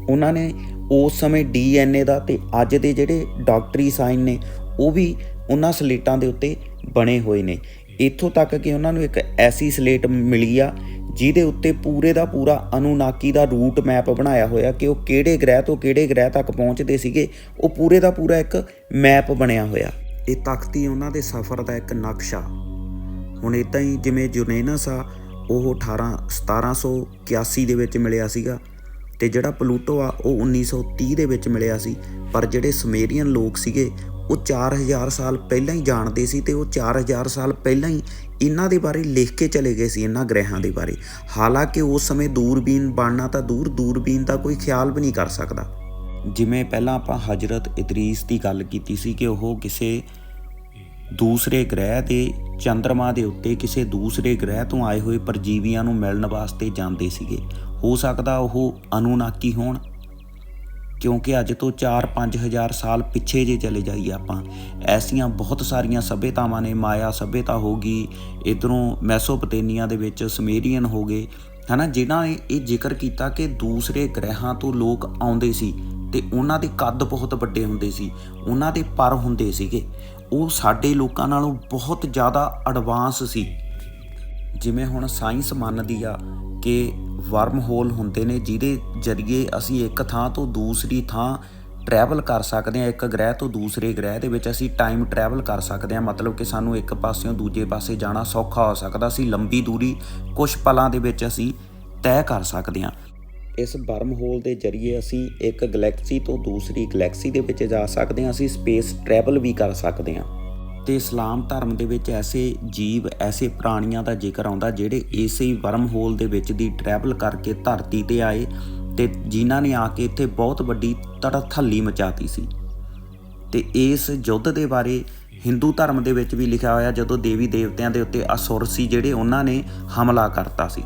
ਉਹਨਾਂ ਨੇ ਉਸ ਸਮੇਂ ਡੀਐਨਏ ਦਾ ਤੇ ਅੱਜ ਦੇ ਜਿਹੜੇ ਡਾਕਟਰੀ ਸਾਈਨ ਨੇ, ਉਹ ਵੀ ਉਹਨਾਂ ਸਲੇਟਾਂ ਦੇ ਉੱਤੇ ਬਣੇ ਹੋਏ ਨੇ। ਇੱਥੋਂ ਤੱਕ ਕਿ ਉਹਨਾਂ ਨੂੰ ਇੱਕ ਐਸੀ ਸਲੇਟ ਮਿਲੀ ਆ, ਜਿਹਦੇ ਉੱਤੇ ਪੂਰੇ ਦਾ ਪੂਰਾ ਅਨੂਨਾਕੀ ਦਾ ਰੂਟ ਮੈਪ ਬਣਾਇਆ ਹੋਇਆ ਕਿ ਉਹ ਕਿਹੜੇ ਗ੍ਰਹਿ ਤੋਂ ਕਿਹੜੇ ਗ੍ਰਹਿ ਤੱਕ ਪਹੁੰਚਦੇ ਸੀਗੇ, ਉਹ ਪੂਰੇ ਦਾ ਪੂਰਾ ਇੱਕ ਮੈਪ ਬਣਿਆ ਹੋਇਆ। ਇਹ ਤਖਤੀ ਉਹਨਾਂ ਦੇ ਸਫ਼ਰ ਦਾ ਇੱਕ ਨਕਸ਼ਾ। ਹੁਣ ਇਦਾਂ ਹੀ ਜਿਵੇਂ ਯੂਰੇਨਸ ਆ, ਉਹ 18 1781 ਦੇ ਵਿੱਚ ਮਿਲਿਆ ਸੀਗਾ। ਤੇ ਜਿਹੜਾ ਪਲੂਟੋ ਆ, ਉਹ 1930 ਦੇ ਵਿੱਚ ਮਿਲਿਆ ਸੀ। ਪਰ ਜਿਹੜੇ ਸਮੇਰੀਅਨ ਲੋਕ ਸੀਗੇ, ਉਹ 4000 ਸਾਲ ਪਹਿਲਾਂ ਹੀ ਜਾਣਦੇ ਸੀ ਤੇ ਉਹ 4000 ਸਾਲ ਪਹਿਲਾਂ ਹੀ ਇਹਨਾਂ ਦੇ ਬਾਰੇ ਲਿਖ ਕੇ ਚਲੇ ਗਏ ਸੀ, ਇਹਨਾਂ ਗ੍ਰਹਿਆਂ ਦੇ ਬਾਰੇ। ਹਾਲਾਂਕਿ ਉਸ ਸਮੇਂ ਦੂਰਬੀਨ ਬਣਨਾ ਤਾਂ ਦੂਰ ਦੂਰਬੀਨ ਦਾ ਕੋਈ ਖਿਆਲ ਵੀ ਨਹੀਂ ਕਰ ਸਕਦਾ। ਜਿਵੇਂ ਪਹਿਲਾਂ ਆਪਾਂ ਹਜਰਤ ਇਦਰੀਸ ਦੀ ਗੱਲ ਕੀਤੀ ਸੀ ਕਿ ਉਹ ਕਿਸੇ ਦੂਸਰੇ ਗ੍ਰਹਿ 'ਤੇ ਚੰ드ਰਮਾ ਦੇ ਉੱਤੇ, ਕਿਸੇ ਦੂਸਰੇ ਗ੍ਰਹਿ ਤੋਂ ਆਏ ਹੋਏ ਪਰਜੀਵੀਆਂ ਨੂੰ ਮਿਲਣ ਵਾਸਤੇ ਜਾਂਦੇ ਸੀਗੇ। ਹੋ ਸਕਦਾ ਉਹ ਅਨੂਨਾਕੀ ਹੋਣ? ਕਿਉਂਕਿ ਅੱਜ ਤੋਂ 4-5 ਹਜ਼ਾਰ ਸਾਲ ਪਿੱਛੇ ਜੇ ਚਲੇ ਜਾਈਏ ਆਪਾਂ, ਐਸੀਆਂ ਬਹੁਤ ਸਾਰੀਆਂ ਸਭਿਅਤਾਵਾਂ ਨੇ, ਮਾਇਆ ਸਭਿਅਤਾ ਹੋ ਗਈ, ਇਧਰੋਂ ਮੈਸੋਪੋਟੇਮੀਆ ਦੇ ਵਿੱਚ ਸਮੇਰੀਅਨ ਹੋ ਗਏ, ਹਨਾ, ਜਿਨ੍ਹਾਂ ਨੇ ਇਹ ਜ਼ਿਕਰ ਕੀਤਾ ਕਿ ਦੂਸਰੇ ਗ੍ਰਹਿਾਂ ਤੋਂ ਲੋਕ ਆਉਂਦੇ ਸੀ ਤੇ ਉਹਨਾਂ ਦੇ ਕੱਦ ਬਹੁਤ ਵੱਡੇ ਹੁੰਦੇ ਸੀ, ਉਹਨਾਂ ਦੇ ਪਰ ਹੁੰਦੇ ਸੀਗੇ। ਉਹ ਸਾਡੇ ਲੋਕਾਂ ਨਾਲੋਂ ਬਹੁਤ ਜ਼ਿਆਦਾ ਐਡਵਾਂਸ ਸੀ। ਜਿਵੇਂ ਹੁਣ ਸਾਇੰਸ ਮੰਨਦੀ ਆ ਕਿ ਵਰਮ ਹੋਲ ਹੁੰਦੇ ਨੇ, ਜਿਹਦੇ ਜ਼ਰੀਏ ਅਸੀਂ ਇੱਕ ਥਾਂ ਤੋਂ ਦੂਸਰੀ ਥਾਂ ਟਰੈਵਲ ਕਰ ਸਕਦੇ ਹਾਂ, ਇੱਕ ਗ੍ਰਹਿ ਤੋਂ ਦੂਸਰੇ ਗ੍ਰਹਿ ਦੇ ਵਿੱਚ ਅਸੀਂ ਟਾਈਮ ਟਰੈਵਲ ਕਰ ਸਕਦੇ ਹਾਂ। ਮਤਲਬ ਕਿ ਸਾਨੂੰ ਇੱਕ ਪਾਸਿਓਂ ਦੂਜੇ ਪਾਸੇ ਜਾਣਾ ਸੌਖਾ ਹੋ ਸਕਦਾ ਸੀ, ਲੰਬੀ ਦੂਰੀ ਕੁਝ ਪਲਾਂ ਦੇ ਵਿੱਚ ਅਸੀਂ ਤੈਅ ਕਰ ਸਕਦੇ ਹਾਂ। ਇਸ ਵਰਮ ਹੋਲ ਦੇ ਜ਼ਰੀਏ ਅਸੀਂ ਇੱਕ ਗੈਲੈਕਸੀ ਤੋਂ ਦੂਸਰੀ ਗੈਲੈਕਸੀ ਦੇ ਵਿੱਚ ਜਾ ਸਕਦੇ ਹਾਂ, ਅਸੀਂ ਸਪੇਸ ਟਰੈਵਲ ਵੀ ਕਰ ਸਕਦੇ ਹਾਂ। ਤੇ ਇਸਲਾਮ ਧਰਮ ਦੇ ਵਿੱਚ ਐਸੇ ਜੀਵ, ਐਸੇ ਪ੍ਰਾਣੀਆਂ ਦਾ ਜ਼ਿਕਰ ਆਉਂਦਾ ਜਿਹੜੇ ਇਸੇ ਵਰਮ ਹੋਲ ਦੇ ਵਿੱਚ ਦੀ ਟਰੈਵਲ ਕਰਕੇ ਧਰਤੀ ਤੇ ਆਏ ਤੇ ਜਿਨ੍ਹਾਂ ਨੇ ਆ ਕੇ ਇੱਥੇ ਬਹੁਤ ਵੱਡੀ ਤੜਥੱਲੀ ਮਚਾਤੀ ਸੀ। ਤੇ ਇਸ ਯੁੱਧ ਦੇ ਬਾਰੇ ਹਿੰਦੂ ਧਰਮ ਦੇ ਵਿੱਚ ਵੀ ਲਿਖਿਆ ਹੋਇਆ ਜਦੋਂ ਦੇਵੀ ਦੇਵਤਿਆਂ ਦੇ ਉੱਤੇ ਅਸੁਰ ਸੀ ਜਿਹੜੇ ਉਹਨਾਂ ਨੇ ਹਮਲਾ ਕਰਤਾ ਸੀ।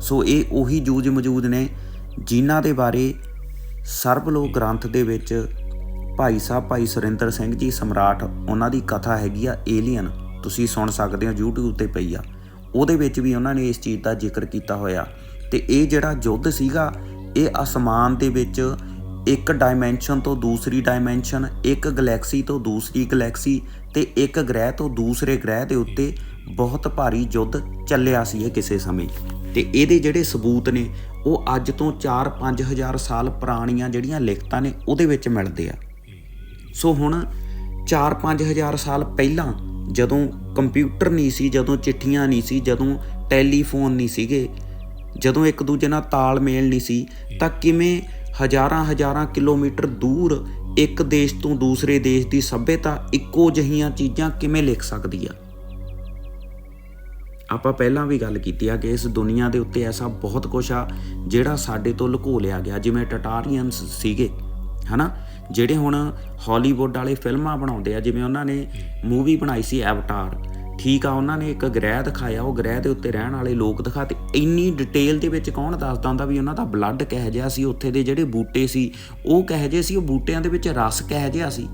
ਸੋ ਇਹ ਉਹੀ ਜੂਝ ਮੌਜੂਦ ਨੇ ਜਿਨ੍ਹਾਂ ਦੇ ਬਾਰੇ ਸਰਬਲੋ ਗ੍ਰੰਥ ਦੇ ਵਿੱਚ ਭਾਈ ਸਾਹਿਬ, ਭਾਈ ਸੁਰਿੰਦਰ ਸਿੰਘ ਜੀ, ਸਮਰਾਟ, ਉਹਨਾਂ ਦੀ ਕਥਾ ਹੈਗੀ ਆ ਏਲੀਅਨ। ਤੁਸੀਂ ਸੁਣ ਸਕਦੇ ਹੋ, YouTube ਤੇ ਪਈ ਆ। ਉਹਦੇ ਵਿੱਚ ਵੀ ਉਹਨਾਂ ਨੇ ਇਸ ਚੀਜ਼ ਦਾ ਜ਼ਿਕਰ ਕੀਤਾ ਹੋਇਆ। ਤੇ ਇਹ ਜਿਹੜਾ ਯੁੱਧ ਸੀਗਾ, ਇਹ ਅਸਮਾਨ ਦੇ ਵਿੱਚ ਇੱਕ ਡਾਈਮੈਂਸ਼ਨ ਤੋਂ ਦੂਸਰੀ ਡਾਈਮੈਂਸ਼ਨ ਇੱਕ ਗੈਲੈਕਸੀ ਤੋਂ ਦੂਸਰੀ ਗੈਲੈਕਸੀ ਤੇ ਇੱਕ ਗ੍ਰਹਿ ਤੋਂ ਦੂਸਰੇ ਗ੍ਰਹਿ ਦੇ ਉੱਤੇ ਬਹੁਤ ਭਾਰੀ ਯੁੱਧ ਚੱਲਿਆ ਸੀ ਇਹ ਕਿਸੇ ਸਮੇਂ। ਤੇ ਇਹਦੇ ਜਿਹੜੇ ਸਬੂਤ ਨੇ, ਉਹ ਅੱਜ ਤੋਂ 4-5 ਹਜ਼ਾਰ ਸਾਲ ਪੁਰਾਣੀਆਂ ਜਿਹੜੀਆਂ ਲਿਖਤਾਂ ਨੇ, ਉਹਦੇ ਵਿੱਚ ਮਿਲਦੇ ਆ। ਸੋ ਹੁਣ 4-5 ਹਜ਼ਾਰ ਸਾਲ ਪਹਿਲਾਂ ਜਦੋਂ ਕੰਪਿਊਟਰ ਨਹੀਂ ਸੀ, ਜਦੋਂ ਚਿੱਠੀਆਂ ਨਹੀਂ ਸੀ, ਜਦੋਂ ਟੈਲੀਫੋਨ ਨਹੀਂ ਸੀਗੇ, ਜਦੋਂ ਇੱਕ ਦੂਜੇ ਨਾਲ ਤਾਲਮੇਲ ਨਹੀਂ ਸੀ, ਤਾਂ ਕਿਵੇਂ ਹਜ਼ਾਰਾਂ ਹਜ਼ਾਰਾਂ ਕਿਲੋਮੀਟਰ ਦੂਰ ਇੱਕ ਦੇਸ਼ ਤੋਂ ਦੂਸਰੇ ਦੇਸ਼ ਦੀ ਸੱਭਿਅਤਾ ਇੱਕੋ ਜਹੀਆਂ ਚੀਜ਼ਾਂ ਕਿਵੇਂ ਲਿਖ ਸਕਦੀ ਆ? ਆਪਾਂ ਪਹਿਲਾਂ ਵੀ ਗੱਲ ਕੀਤੀ ਆ ਕਿ ਇਸ ਦੁਨੀਆ ਦੇ ਉੱਤੇ ਐਸਾ ਬਹੁਤ ਕੁਝ ਆ ਜਿਹੜਾ ਸਾਡੇ ਤੋਂ ਲੁਕੋ ਲਿਆ ਗਿਆ, ਜਿਵੇਂ ਟਟਾਰੀਅਨਸ ਸੀਗੇ, ਹਨਾ? ਜਿਹੜੇ ਹੁਣ ਹਾਲੀਵੁੱਡ ਵਾਲੇ ਫਿਲਮਾਂ ਬਣਾਉਂਦੇ ਆ ਜਿਵੇਂ ਉਹਨਾਂ ਨੇ ਮੂਵੀ ਬਣਾਈ ਸੀ ਐਵਟਾਰ ਠੀਕ ਆ ਉਹਨਾਂ ਨੇ ਇੱਕ ਗ੍ਰਹਿ ਦਿਖਾਇਆ ਉਹ ਗ੍ਰਹਿ ਦੇ ਉੱਤੇ ਰਹਿਣ ਵਾਲੇ ਲੋਕ ਦਿਖਾਤੇ ਇੰਨੀ ਡਿਟੇਲ ਦੇ ਵਿੱਚ ਕੌਣ ਦੱਸਦਾ ਹੁੰਦਾ ਵੀ ਉਹਨਾਂ ਦਾ ਬਲੱਡ ਕਿਹੋ ਜਿਹਾ ਸੀ ਉੱਥੇ ਦੇ ਜਿਹੜੇ ਬੂਟੇ ਸੀ ਉਹ ਕਿਹੋ ਜਿਹੇ ਸੀ ਉਹ ਬੂਟਿਆਂ ਦੇ ਵਿੱਚ ਰਸ ਕਿਹੋ ਜਿਹਾ ਸੀ?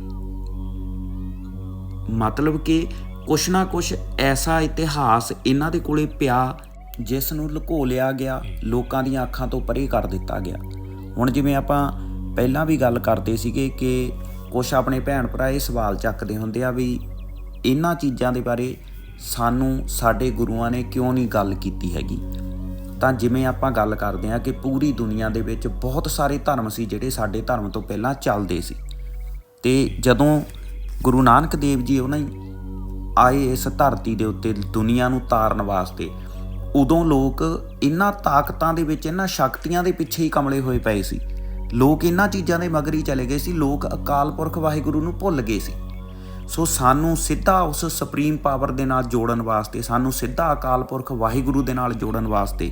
ਮਤਲਬ ਕਿ ਕੁਛ ਨਾ ਕੁਛ ਐਸਾ ਇਤਿਹਾਸ ਇਹਨਾਂ ਦੇ ਕੋਲੇ ਪਿਆ ਜਿਸ ਨੂੰ ਲੁਕੋ ਲਿਆ ਗਿਆ ਲੋਕਾਂ ਦੀਆਂ ਅੱਖਾਂ ਤੋਂ ਪਰੇ ਕਰ ਦਿੱਤਾ ਗਿਆ। ਹੁਣ ਜਿਵੇਂ ਆਪਾਂ ਪਹਿਲਾਂ ਵੀ ਗੱਲ ਕਰਦੇ ਸੀਗੇ ਕਿ ਕੁਛ ਆਪਣੇ ਭੈਣ ਭਰਾ ਇਹ ਸਵਾਲ ਚੱਕਦੇ ਹੁੰਦੇ ਆ ਵੀ ਇਹਨਾਂ ਚੀਜ਼ਾਂ ਦੇ ਬਾਰੇ ਸਾਨੂੰ ਸਾਡੇ ਗੁਰੂਆਂ ਨੇ ਕਿਉਂ ਨਹੀਂ ਗੱਲ ਕੀਤੀ ਹੈਗੀ? ਤਾਂ ਜਿਵੇਂ ਆਪਾਂ ਗੱਲ ਕਰਦੇ ਆ ਕਿ ਪੂਰੀ ਦੁਨੀਆ ਦੇ ਵਿੱਚ ਬਹੁਤ ਸਾਰੇ ਧਰਮ ਸੀ ਜਿਹੜੇ ਸਾਡੇ ਧਰਮ ਤੋਂ ਪਹਿਲਾਂ ਚੱਲਦੇ ਸੀ। ਤੇ ਜਦੋਂ ਗੁਰੂ ਨਾਨਕ ਦੇਵ ਜੀ ਉਹਨਾਂ ਹੀ ਆਏ ਇਸ ਧਰਤੀ ਦੇ ਉੱਤੇ ਦੁਨੀਆ ਨੂੰ ਤਾਰਨ ਵਾਸਤੇ, ਉਦੋਂ ਲੋਕ ਇਹਨਾਂ ਤਾਕਤਾਂ ਦੇ ਵਿੱਚ, ਇਹਨਾਂ ਸ਼ਕਤੀਆਂ ਦੇ ਪਿੱਛੇ ਹੀ ਕਮਲੇ ਹੋਏ ਪਏ ਸੀ। ਲੋਕ ਇਹਨਾਂ ਚੀਜ਼ਾਂ ਦੇ ਮਗਰ ਹੀ ਚਲੇ ਗਏ ਸੀ, ਲੋਕ ਅਕਾਲ ਪੁਰਖ ਵਾਹਿਗੁਰੂ ਨੂੰ ਭੁੱਲ ਗਏ ਸੀ। ਸੋ ਸਾਨੂੰ ਸਿੱਧਾ ਉਸ ਸੁਪਰੀਮ ਪਾਵਰ ਦੇ ਨਾਲ ਜੋੜਨ ਵਾਸਤੇ, ਸਾਨੂੰ ਸਿੱਧਾ ਅਕਾਲ ਪੁਰਖ ਵਾਹਿਗੁਰੂ ਦੇ ਨਾਲ ਜੋੜਨ ਵਾਸਤੇ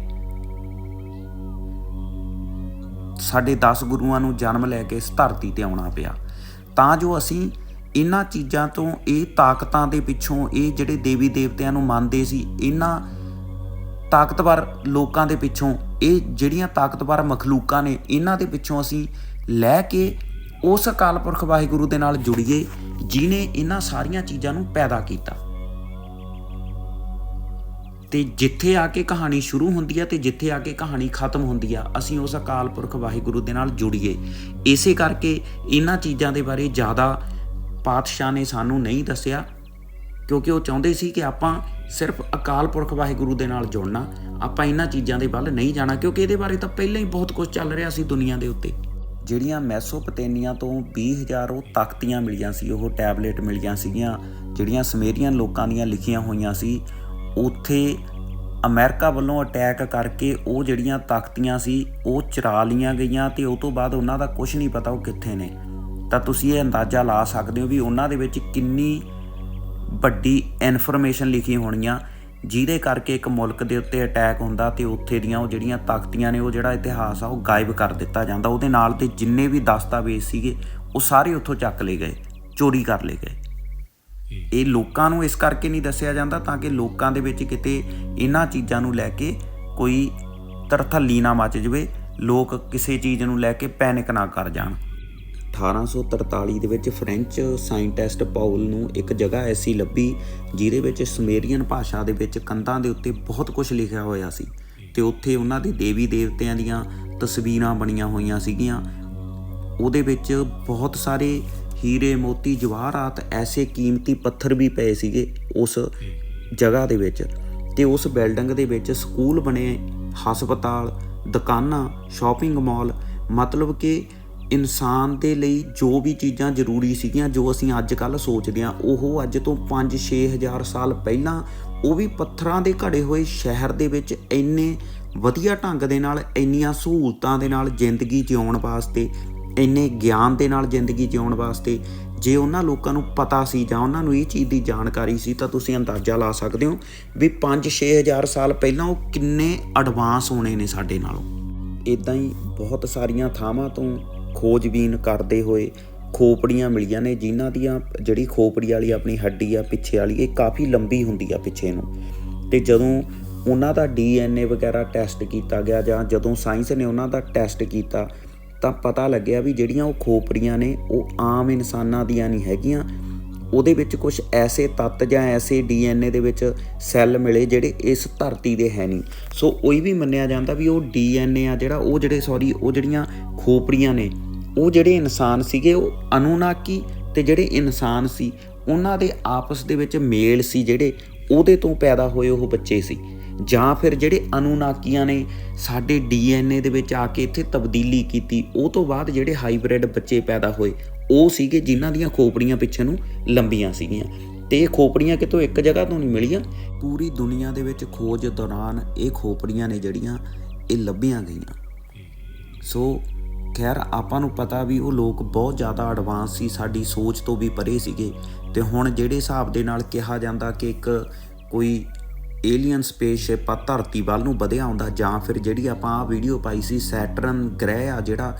ਸਾਡੇ 10 ਗੁਰੂਆਂ ਨੂੰ ਜਨਮ ਲੈ ਕੇ ਇਸ ਧਰਤੀ ਤੇ ਆਉਣਾ ਪਿਆ। ਤਾਂ ਜੋ ਅਸੀਂ ਇਹਨਾਂ ਚੀਜ਼ਾਂ ਤੋਂ, ਇਹ ਤਾਕਤਾਂ ਦੇ ਪਿੱਛੋਂ, ਇਹ ਜਿਹੜੇ ਦੇਵੀ ਦੇਵਤਿਆਂ ਨੂੰ ਮੰਨਦੇ ਸੀ, ਇਹਨਾਂ ਤਾਕਤਵਰ ਲੋਕਾਂ ਦੇ ਪਿੱਛੋਂ ਇਹ ਜਿਹੜੀਆਂ ਤਾਕਤਵਰ ਮਖਲੂਕਾਂ ਨੇ, ਇਹਨਾਂ ਦੇ ਪਿੱਛੋਂ ਅਸੀਂ ਲੈ ਕੇ ਉਸ ਅਕਾਲ ਪੁਰਖ ਵਾਹਿਗੁਰੂ ਦੇ ਨਾਲ ਜੁੜੀਏ ਜਿਨੇ ਇਹਨਾਂ ਸਾਰੀਆਂ ਚੀਜ਼ਾਂ ਨੂੰ ਪੈਦਾ ਕੀਤਾ। ਤੇ ਜਿੱਥੇ ਆ ਕੇ ਕਹਾਣੀ ਸ਼ੁਰੂ ਹੁੰਦੀ ਹੈ ਤੇ ਜਿੱਥੇ ਆ ਕੇ ਕਹਾਣੀ ਖਤਮ ਹੁੰਦੀ ਆ, ਅਸੀਂ ਉਸ ਅਕਾਲ ਪੁਰਖ ਵਾਹਿਗੁਰੂ ਦੇ ਨਾਲ ਜੁੜੀਏ। ਇਸੇ ਕਰਕੇ ਇਹਨਾਂ ਚੀਜ਼ਾਂ ਦੇ ਬਾਰੇ ਜ਼ਿਆਦਾ ਪਾਤਸ਼ਾਹ ਨੇ ਸਾਨੂੰ ਨਹੀਂ ਦੱਸਿਆ, ਕਿਉਂਕਿ ਉਹ ਚਾਹੁੰਦੇ ਸੀ ਕਿ ਆਪਾਂ ਸਿਰਫ ਅਕਾਲ ਪੁਰਖ ਵਾਹਿਗੁਰੂ ਦੇ ਨਾਲ ਜੁੜਨਾ, ਆਪਾਂ ਇਹਨਾਂ ਚੀਜ਼ਾਂ ਦੇ ਵੱਲ ਨਹੀਂ ਜਾਣਾ, ਕਿਉਂਕਿ ਇਹਦੇ ਬਾਰੇ ਤਾਂ ਪਹਿਲਾਂ ਹੀ ਬਹੁਤ ਕੁਝ ਚੱਲ ਰਿਹਾ ਸੀ ਦੁਨੀਆ ਦੇ ਉੱਤੇ। ਜਿਹੜੀਆਂ ਮੈਸੋਪੋਟੇਮੀਆ ਤੋਂ 20000 ਉਹ ਤਖਤੀਆਂ ਮਿਲੀਆਂ ਸੀ, ਉਹ ਟੈਬਲੇਟ ਮਿਲੀਆਂ ਸੀਗੀਆਂ, ਜਿਹੜੀਆਂ ਸਮੇਰੀਅਨ ਲੋਕਾਂ ਦੀਆਂ ਲਿਖੀਆਂ ਹੋਈਆਂ ਸੀ, ਉੱਥੇ ਅਮਰੀਕਾ ਵੱਲੋਂ ਅਟੈਕ ਕਰਕੇ ਉਹ ਜਿਹੜੀਆਂ ਤਖਤੀਆਂ ਸੀ, ਉਹ ਚਰਾ ਲੀਆਂ ਗਈਆਂ ਤੇ ਉਹ ਤੋਂ ਬਾਅਦ ਉਹਨਾਂ ਦਾ ਕੁਝ ਨਹੀਂ ਪਤਾ ਉਹ ਕਿੱਥੇ ਨੇ। ਤਾਂ ਤੁਸੀਂ ਇਹ ਅੰਦਾਜ਼ਾ ਲਾ ਸਕਦੇ ਹੋ ਵੀ ਉਹਨਾਂ ਦੇ ਵਿੱਚ ਕਿੰਨੀ ਵੱਡੀ ਇਨਫੋਰਮੇਸ਼ਨ ਲਿਖੀ ਹੋਣੀਆਂ ਜਿਹਦੇ ਕਰਕੇ ਇੱਕ ਮੁਲਕ ਦੇ ਉੱਤੇ ਅਟੈਕ ਹੁੰਦਾ ਤੇ ਉੱਥੇ ਦੀਆਂ ਉਹ ਜਿਹੜੀਆਂ ਤਖਤੀਆਂ ਨੇ ਉਹ ਜਿਹੜਾ ਇਤਿਹਾਸ ਆ ਉਹ ਗਾਇਬ ਕਰ ਦਿੱਤਾ ਜਾਂਦਾ। ਉਹਦੇ ਨਾਲ ਤੇ ਜਿੰਨੇ ਵੀ ਦਸਤਾਵੇਜ਼ ਸੀਗੇ ਉਹ ਸਾਰੇ ਉੱਥੋਂ ਚੱਕ ਲਏ ਗਏ ਚੋਰੀ ਕਰ ਲਏ ਗਏ। ਇਹ ਲੋਕਾਂ ਨੂੰ ਇਸ ਕਰਕੇ ਨਹੀਂ ਦੱਸਿਆ ਜਾਂਦਾ ਤਾਂ ਕਿ ਲੋਕਾਂ ਦੇ ਵਿੱਚ ਕਿਤੇ ਇਹਨਾਂ ਚੀਜ਼ਾਂ ਨੂੰ ਲੈ ਕੇ ਕੋਈ ਤਰਥੱਲੀ ਨਾ ਮਚ ਜਵੇ ਲੋਕ ਕਿਸੇ ਚੀਜ਼ ਨੂੰ ਲੈ ਕੇ ਪੈਨਿਕ ਨਾ ਕਰ ਜਾਣ। 1843 ਦੇ ਵਿੱਚ ਫ੍ਰੈਂਚ ਸਾਇੰਟਿਸਟ ਪਾਉਲ ਨੂੰ ਇੱਕ ਜਗ੍ਹਾ ਐਸੀ ਲੱਭੀ, ਜਿਹਦੇ ਵਿੱਚ ਸਮੇਰੀਅਨ ਭਾਸ਼ਾ ਦੇ ਵਿੱਚ ਕੰਧਾਂ ਦੇ ਉੱਤੇ ਬਹੁਤ ਕੁਝ ਲਿਖਿਆ ਹੋਇਆ ਸੀ ਤੇ ਉੱਥੇ ਉਹਨਾਂ ਦੇ ਦੇਵੀ ਦੇਵਤਿਆਂ ਦੀਆਂ ਤਸਵੀਰਾਂ ਬਣੀਆਂ ਹੋਈਆਂ ਸੀਗੀਆਂ। ਉਹਦੇ ਵਿੱਚ ਬਹੁਤ ਸਾਰੇ ਹੀਰੇ, ਮੋਤੀ, ਜਵਾਹਰਾਤ ਐਸੇ ਕੀਮਤੀ ਪੱਥਰ ਵੀ ਪਏ ਸੀਗੇ ਉਸ ਜਗ੍ਹਾ ਦੇ ਵਿੱਚ ਤੇ ਉਸ ਬਿਲਡਿੰਗ ਦੇ ਵਿੱਚ ਸਕੂਲ ਬਣੇ, ਹਸਪਤਾਲ, ਦੁਕਾਨਾਂ, ਸ਼ਾਪਿੰਗ ਮਾਲ, ਮਤਲਬ ਕਿ ਇਨਸਾਨ ਦੇ ਲਈ ਜੋ ਵੀ ਚੀਜ਼ਾਂ ਜ਼ਰੂਰੀ ਸੀਗੀਆਂ, ਜੋ ਅਸੀਂ ਅੱਜ ਕੱਲ ਸੋਚਦੇ ਹਾਂ, ਉਹ ਅੱਜ ਤੋਂ 5-6000 ਸਾਲ ਪਹਿਲਾਂ ਉਹ ਵੀ ਪੱਥਰਾਂ ਦੇ ਘੜੇ ਹੋਏ ਸ਼ਹਿਰ ਦੇ ਵਿੱਚ ਇੰਨੇ ਵਧੀਆ ਢੰਗ ਦੇ ਨਾਲ, ਇੰਨੀਆਂ ਸਹੂਲਤਾਂ ਦੇ ਨਾਲ ਜ਼ਿੰਦਗੀ ਜਿਉਣ ਵਾਸਤੇ, ਇੰਨੇ ਗਿਆਨ ਦੇ ਨਾਲ ਜ਼ਿੰਦਗੀ ਜਿਉਣ ਵਾਸਤੇ, ਜੇ ਉਹਨਾਂ ਲੋਕਾਂ ਨੂੰ ਪਤਾ ਸੀ ਜਾਂ ਉਹਨਾਂ ਨੂੰ ਇਹ ਚੀਜ਼ ਦੀ ਜਾਣਕਾਰੀ ਸੀ, ਤਾਂ ਤੁਸੀਂ ਅੰਦਾਜ਼ਾ ਲਾ ਸਕਦੇ ਹੋ ਵੀ 5-6000 ਸਾਲ ਪਹਿਲਾਂ ਉਹ ਕਿੰਨੇ ਐਡਵਾਂਸ ਹੋਣੇ ਨੇ ਸਾਡੇ ਨਾਲੋਂ। ਇਦਾਂ ਹੀ ਬਹੁਤ ਸਾਰੀਆਂ ਥਾਵਾਂ ਤੋਂ ਖੋਜਬੀਨ ਕਰਦੇ ਹੋਏ ਖੋਪੜੀਆਂ ਮਿਲੀਆਂ ਨੇ, ਜਿਨ੍ਹਾਂ ਦੀਆਂ ਜਿਹੜੀ ਖੋਪੜੀ ਵਾਲੀ ਆਪਣੀ ਹੱਡੀ ਆ, ਪਿੱਛੇ ਵਾਲੀ, ਇਹ ਕਾਫੀ ਲੰਬੀ ਹੁੰਦੀ ਆ ਪਿੱਛੇ ਨੂੰ। ਤੇ ਜਦੋਂ ਉਹਨਾਂ ਦਾ ਡੀਐਨਏ ਵਗੈਰਾ ਟੈਸਟ ਕੀਤਾ ਗਿਆ ਜਾਂ ਜਦੋਂ ਸਾਇੰਸ ਨੇ ਉਹਨਾਂ ਦਾ ਟੈਸਟ ਕੀਤਾ, ਤਾਂ ਪਤਾ ਲੱਗਿਆ ਵੀ ਜਿਹੜੀਆਂ ਉਹ ਖੋਪੜੀਆਂ ਨੇ, ਉਹ ਆਮ ਇਨਸਾਨਾਂ ਦੀਆਂ ਨਹੀਂ ਹੈਗੀਆਂ। ਉਹਦੇ ਵਿੱਚ ਕੁਝ ਐਸੇ ਤੱਤ ਜਾਂ ਐਸੇ ਡੀਐਨਏ ਦੇ ਵਿੱਚ ਸੈੱਲ ਮਿਲੇ ਜਿਹੜੇ ਇਸ ਧਰਤੀ ਦੇ ਹੈ ਨਹੀਂ। ਸੋ ਉਹੀ ਵੀ ਮੰਨਿਆ ਜਾਂਦਾ ਵੀ ਉਹ ਡੀਐਨਏ ਆ ਜਿਹੜਾ, ਉਹ ਜਿਹੜੇ, ਸੌਰੀ, ਉਹ ਜਿਹੜੀਆਂ ਖੋਪੜੀਆਂ ਨੇ ਉਹ ਜਿਹੜੇ ਇਨਸਾਨ ਸੀਗੇ ਉਹ ਅਨੂਨਾਕੀ ਤੇ ਜਿਹੜੇ ਇਨਸਾਨ ਸੀ ਉਹਨਾਂ ਦੇ ਆਪਸ ਦੇ ਵਿੱਚ ਮੇਲ ਸੀ ਜਿਹੜੇ ਉਹਦੇ ਤੋਂ ਪੈਦਾ ਹੋਏ ਉਹ ਬੱਚੇ ਸੀ। ਜਾਂ ਫਿਰ ਜਿਹੜੇ ਅਨੂਨਾਕੀਆਂ ਨੇ ਸਾਡੇ ਡੀਐਨਏ ਦੇ ਵਿੱਚ ਆ ਕੇ ਇੱਥੇ ਤਬਦੀਲੀ ਕੀਤੀ ਉਹ ਤੋਂ ਬਾਅਦ ਜਿਹੜੇ ਹਾਈਬ੍ਰਿਡ ਬੱਚੇ ਪੈਦਾ ਹੋਏ ਉਹ ਸੀਗੇ ਜਿਨ੍ਹਾਂ ਦੀਆਂ ਖੋਪੜੀਆਂ ਪਿੱਛੇ ਨੂੰ ਲੰਬੀਆਂ ਸੀਗੀਆਂ। ਤੇ ਇਹ ਖੋਪੜੀਆਂ ਕਿਤੋਂ ਇੱਕ ਜਗ੍ਹਾ ਤੋਂ ਨਹੀਂ ਮਿਲੀਆਂ ਪੂਰੀ ਦੁਨੀਆ ਦੇ ਵਿੱਚ ਖੋਜ ਦੌਰਾਨ ਇਹ ਖੋਪੜੀਆਂ ਨੇ ਜਿਹੜੀਆਂ ਇਹ ਲੱਭੀਆਂ ਗਈਆਂ। ਸੋ ਖੈਰ, ਆਪਾਂ ਨੂੰ ਪਤਾ ਵੀ ਉਹ ਲੋਕ ਬਹੁਤ ਜ਼ਿਆਦਾ ਐਡਵਾਂਸ ਸੀ, ਸਾਡੀ ਸੋਚ ਤੋਂ ਵੀ ਪਰੇ ਸੀਗੇ। ਤੇ ਹੁਣ ਜਿਹੜੇ ਹਿਸਾਬ ਦੇ ਨਾਲ ਕਿਹਾ ਜਾਂਦਾ ਕਿ ਇੱਕ ਕੋਈ ਏਲੀਅਨ ਸਪੇਸਸ਼ਿਪ ਆ, ਧਰਤੀ ਵੱਲ ਨੂੰ ਵਧਿਆ ਆਉਂਦਾ ਜਾਂ ਫਿਰ ਜਿਹੜੀ ਆਪਾਂ ਆ ਵੀਡੀਓ ਪਾਈ ਸੀ ਸੈਟਰਨ ਗ੍ਰਹਿ ਆ ਜਿਹੜਾ,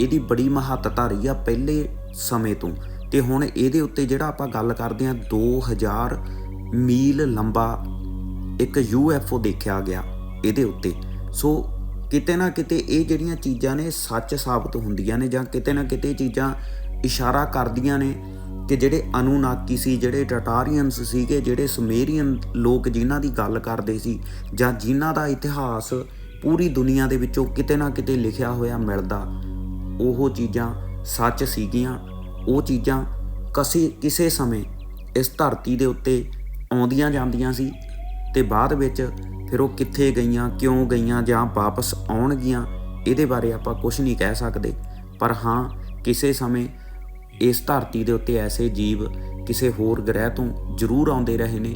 ਇਹਦੀ ਬੜੀ ਮਹੱਤਤਾ ਰਹੀ ਆ ਪਹਿਲੇ ਸਮੇਂ ਤੋਂ। ਤੇ ਹੁਣ ਇਹਦੇ ਉੱਤੇ ਜਿਹੜਾ ਆਪਾਂ ਗੱਲ ਕਰਦੇ ਆ 2000 ਮੀਲ ਲੰਬਾ ਇੱਕ ਯੂਐਫਓ ਦੇਖਿਆ ਗਿਆ ਇਹਦੇ ਉੱਤੇ। ਸੋ ਕਿਤੇ ਨਾ ਕਿਤੇ ਇਹ ਜਿਹੜੀਆਂ ਚੀਜ਼ਾਂ ਨੇ ਸੱਚ ਸਾਬਤ ਹੁੰਦੀਆਂ ਨੇ ਜਾਂ ਕਿਤੇ ਨਾ ਕਿਤੇ ਇਹ ਚੀਜ਼ਾਂ ਇਸ਼ਾਰਾ ਕਰਦੀਆਂ ਨੇ ਕਿ ਜਿਹੜੇ ਅਨੂਨਾਕੀ ਸੀ, ਜਿਹੜੇ ਟਟਾਰੀਅਨਸ ਸੀਗੇ, ਜਿਹੜੇ ਸੁਮੇਰੀਅਨ ਲੋਕ ਜਿਨ੍ਹਾਂ ਦੀ ਗੱਲ ਕਰਦੇ ਸੀ ਜਾਂ ਜਿਨ੍ਹਾਂ ਦਾ ਇਤਿਹਾਸ ਪੂਰੀ ਦੁਨੀਆ ਦੇ ਵਿੱਚੋਂ ਕਿਤੇ ਨਾ ਕਿਤੇ ਲਿਖਿਆ ਹੋਇਆ ਮਿਲਦਾ, ਉਹ ਚੀਜ਼ਾਂ ਸੱਚ ਸੀਗੀਆਂ। ਉਹ ਚੀਜ਼ਾਂ ਕਸੇ, ਕਿਸੇ ਸਮੇਂ ਇਸ ਧਰਤੀ ਦੇ ਉੱਤੇ ਆਉਂਦੀਆਂ ਜਾਂਦੀਆਂ ਸੀ। ਤੇ ਬਾਅਦ ਵਿੱਚ ਫਿਰ ਉਹ ਕਿੱਥੇ ਗਈਆਂ, ਕਿਉਂ ਗਈਆਂ ਜਾਂ ਵਾਪਸ ਆਉਣਗੀਆਂ, ਇਹਦੇ ਬਾਰੇ ਆਪਾਂ ਕੁਝ ਨਹੀਂ ਕਹਿ ਸਕਦੇ। ਪਰ ਹਾਂ, ਕਿਸੇ ਸਮੇਂ ਇਸ ਧਰਤੀ ਦੇ ਉੱਤੇ ਐਸੇ ਜੀਵ ਕਿਸੇ ਹੋਰ ਗ੍ਰਹਿ ਤੋਂ ਜ਼ਰੂਰ ਆਉਂਦੇ ਰਹੇ ਨੇ,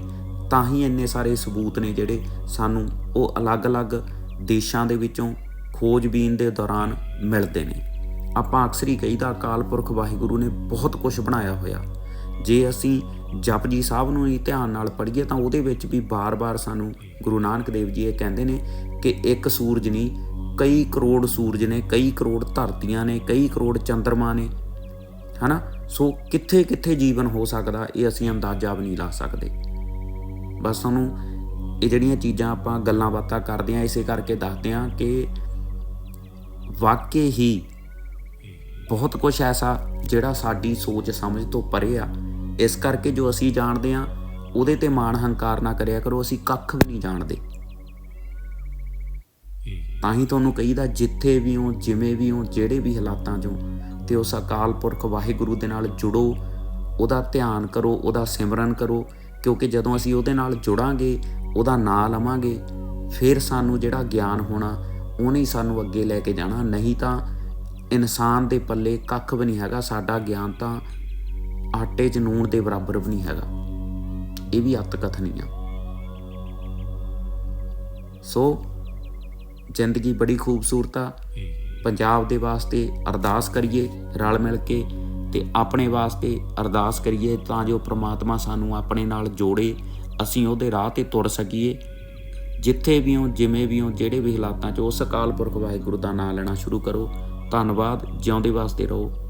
ਤਾਂ ਹੀ ਇੰਨੇ ਸਾਰੇ ਸਬੂਤ ਨੇ ਜਿਹੜੇ ਸਾਨੂੰ ਉਹ ਅਲੱਗ-ਅਲੱਗ ਦੇਸ਼ਾਂ ਦੇ ਵਿੱਚੋਂ ਖੋਜਬੀਨ ਦੇ ਦੌਰਾਨ ਮਿਲਦੇ ਨੇ। ਆਪਾਂ ਅਕਸਰ ਹੀ ਕਹੀਦਾ, ਅਕਾਲ ਪੁਰਖ ਵਾਹਿਗੁਰੂ ਨੇ ਬਹੁਤ ਕੁਝ ਬਣਾਇਆ ਹੋਇਆ। ਜੇ ਅਸੀਂ ਜਪਜੀ ਸਾਹਿਬ ਨੂੰ ਹੀ ਧਿਆਨ ਨਾਲ ਪੜ੍ਹੀਏ ਤਾਂ ਉਹਦੇ ਵਿੱਚ ਵੀ ਬਾਰ-ਬਾਰ ਸਾਨੂੰ ਗੁਰੂ ਨਾਨਕ ਦੇਵ ਜੀ ਇਹ ਕਹਿੰਦੇ ਨੇ ਕਿ ਇੱਕ ਸੂਰਜ ਨਹੀਂ, ਕਈ ਕਰੋੜ ਸੂਰਜ ਨੇ, ਕਈ ਕਰੋੜ ਧਰਤੀਆਂ ਨੇ, ਕਈ ਕਰੋੜ ਚੰ드ਰਮਾ ਨੇ, ਹਨਾ? ਸੋ ਕਿੱਥੇ ਕਿੱਥੇ ਜੀਵਨ ਹੋ ਸਕਦਾ, ਇਹ ਅਸੀਂ ਅੰਦਾਜ਼ਾ ਵੀ ਨਹੀਂ ਲਾ ਸਕਦੇ। ਬਸ ਤੁਹਾਨੂੰ ਇਹ ਜਿਹੜੀਆਂ ਚੀਜ਼ਾਂ ਆਪਾਂ ਗੱਲਾਂ ਬਾਤਾਂ ਕਰਦੇ ਆਂ ਇਸੇ ਕਰਕੇ ਦੱਸਦੇ ਆਂ ਕਿ ਵਾਕਈ ਹੀ ਬਹੁਤ ਕੁਝ ਐਸਾ ਜਿਹੜਾ ਸਾਡੀ ਸੋਚ ਸਮਝ ਤੋਂ ਪਰੇ ਆ ਇਸ ਕਰਕੇ ਜੋ ਅਸੀਂ ਜਾਣਦੇ ਆਂ ਉਹਦੇ ਤੇ ਮਾਣ ਹੰਕਾਰ ਨਾ ਕਰਿਆ ਕਰੋ, ਅਸੀਂ ਕੱਖ ਵੀ ਨਹੀਂ ਜਾਣਦੇ। ਤਾਂ ਹੀ ਤੁਹਾਨੂੰ ਕਹੀਦਾ, ਜਿੱਥੇ ਵੀ ਹੋ, ਜਿਵੇਂ ਵੀ ਹੋ, ਜਿਹੜੇ ਵੀ ਹਾਲਾਤਾਂ 'ਚੋਂ, ਤੇ ਉਸ ਅਕਾਲ ਪੁਰਖ ਵਾਹਿਗੁਰੂ ਦੇ ਨਾਲ ਜੁੜੋ, ਉਹਦਾ ਧਿਆਨ ਕਰੋ, ਉਹਦਾ ਸਿਮਰਨ ਕਰੋ, ਕਿਉਂਕਿ ਜਦੋਂ ਅਸੀਂ ਉਹਦੇ ਨਾਲ ਜੁੜਾਂਗੇ, ਉਹਦਾ ਨਾਂ ਲਵਾਂਗੇ, ਫਿਰ ਸਾਨੂੰ ਜਿਹੜਾ ਗਿਆਨ ਹੋਣਾ, ਉਹਨੇ ਹੀ ਸਾਨੂੰ ਅੱਗੇ ਲੈ ਕੇ ਜਾਣਾ। ਨਹੀਂ ਤਾਂ ਇਨਸਾਨ ਦੇ ਪੱਲੇ ਕੱਖ ਵੀ ਨਹੀਂ ਹੈਗਾ, ਸਾਡਾ ਗਿਆਨ ਤਾਂ ਆਟੇ 'ਚ ਨੂਣ ਦੇ ਬਰਾਬਰ ਵੀ ਨਹੀਂ ਹੈਗਾ। ਇਹ ਵੀ ਅੱਤਕਥਨੀ ਆ। ਸੋ, ਜ਼ਿੰਦਗੀ ਬੜੀ ਖੂਬਸੂਰਤ ਆ। ਪੰਜਾਬ ਦੇ ਵਾਸਤੇ ਅਰਦਾਸ ਕਰੀਏ ਰਲ ਮਿਲ ਕੇ ਤੇ ਆਪਣੇ ਵਾਸਤੇ ਅਰਦਾਸ ਕਰੀਏ ਤਾਂ ਜੋ ਪ੍ਰਮਾਤਮਾ ਸਾਨੂੰ ਆਪਣੇ ਨਾਲ ਜੋੜੇ, ਅਸੀਂ ਉਹਦੇ ਰਾਹ ਤੇ ਤੁਰ ਸਕੀਏ। ਜਿੱਥੇ ਵੀ ਹੋ ਜਿਵੇਂ ਵੀ ਹੋ ਜਿਹੜੇ ਵੀ ਹਾਲਾਤਾਂ 'ਚ ਉਸ ਅਕਾਲ ਪੁਰਖ ਵਾਹਿਗੁਰੂ ਦਾ ਨਾਮ ਲੈਣਾ ਸ਼ੁਰੂ ਕਰੋ। ਧੰਨਵਾਦ, ਜਿਉਂਦੇ ਵਾਸਤੇ ਰਹੋ।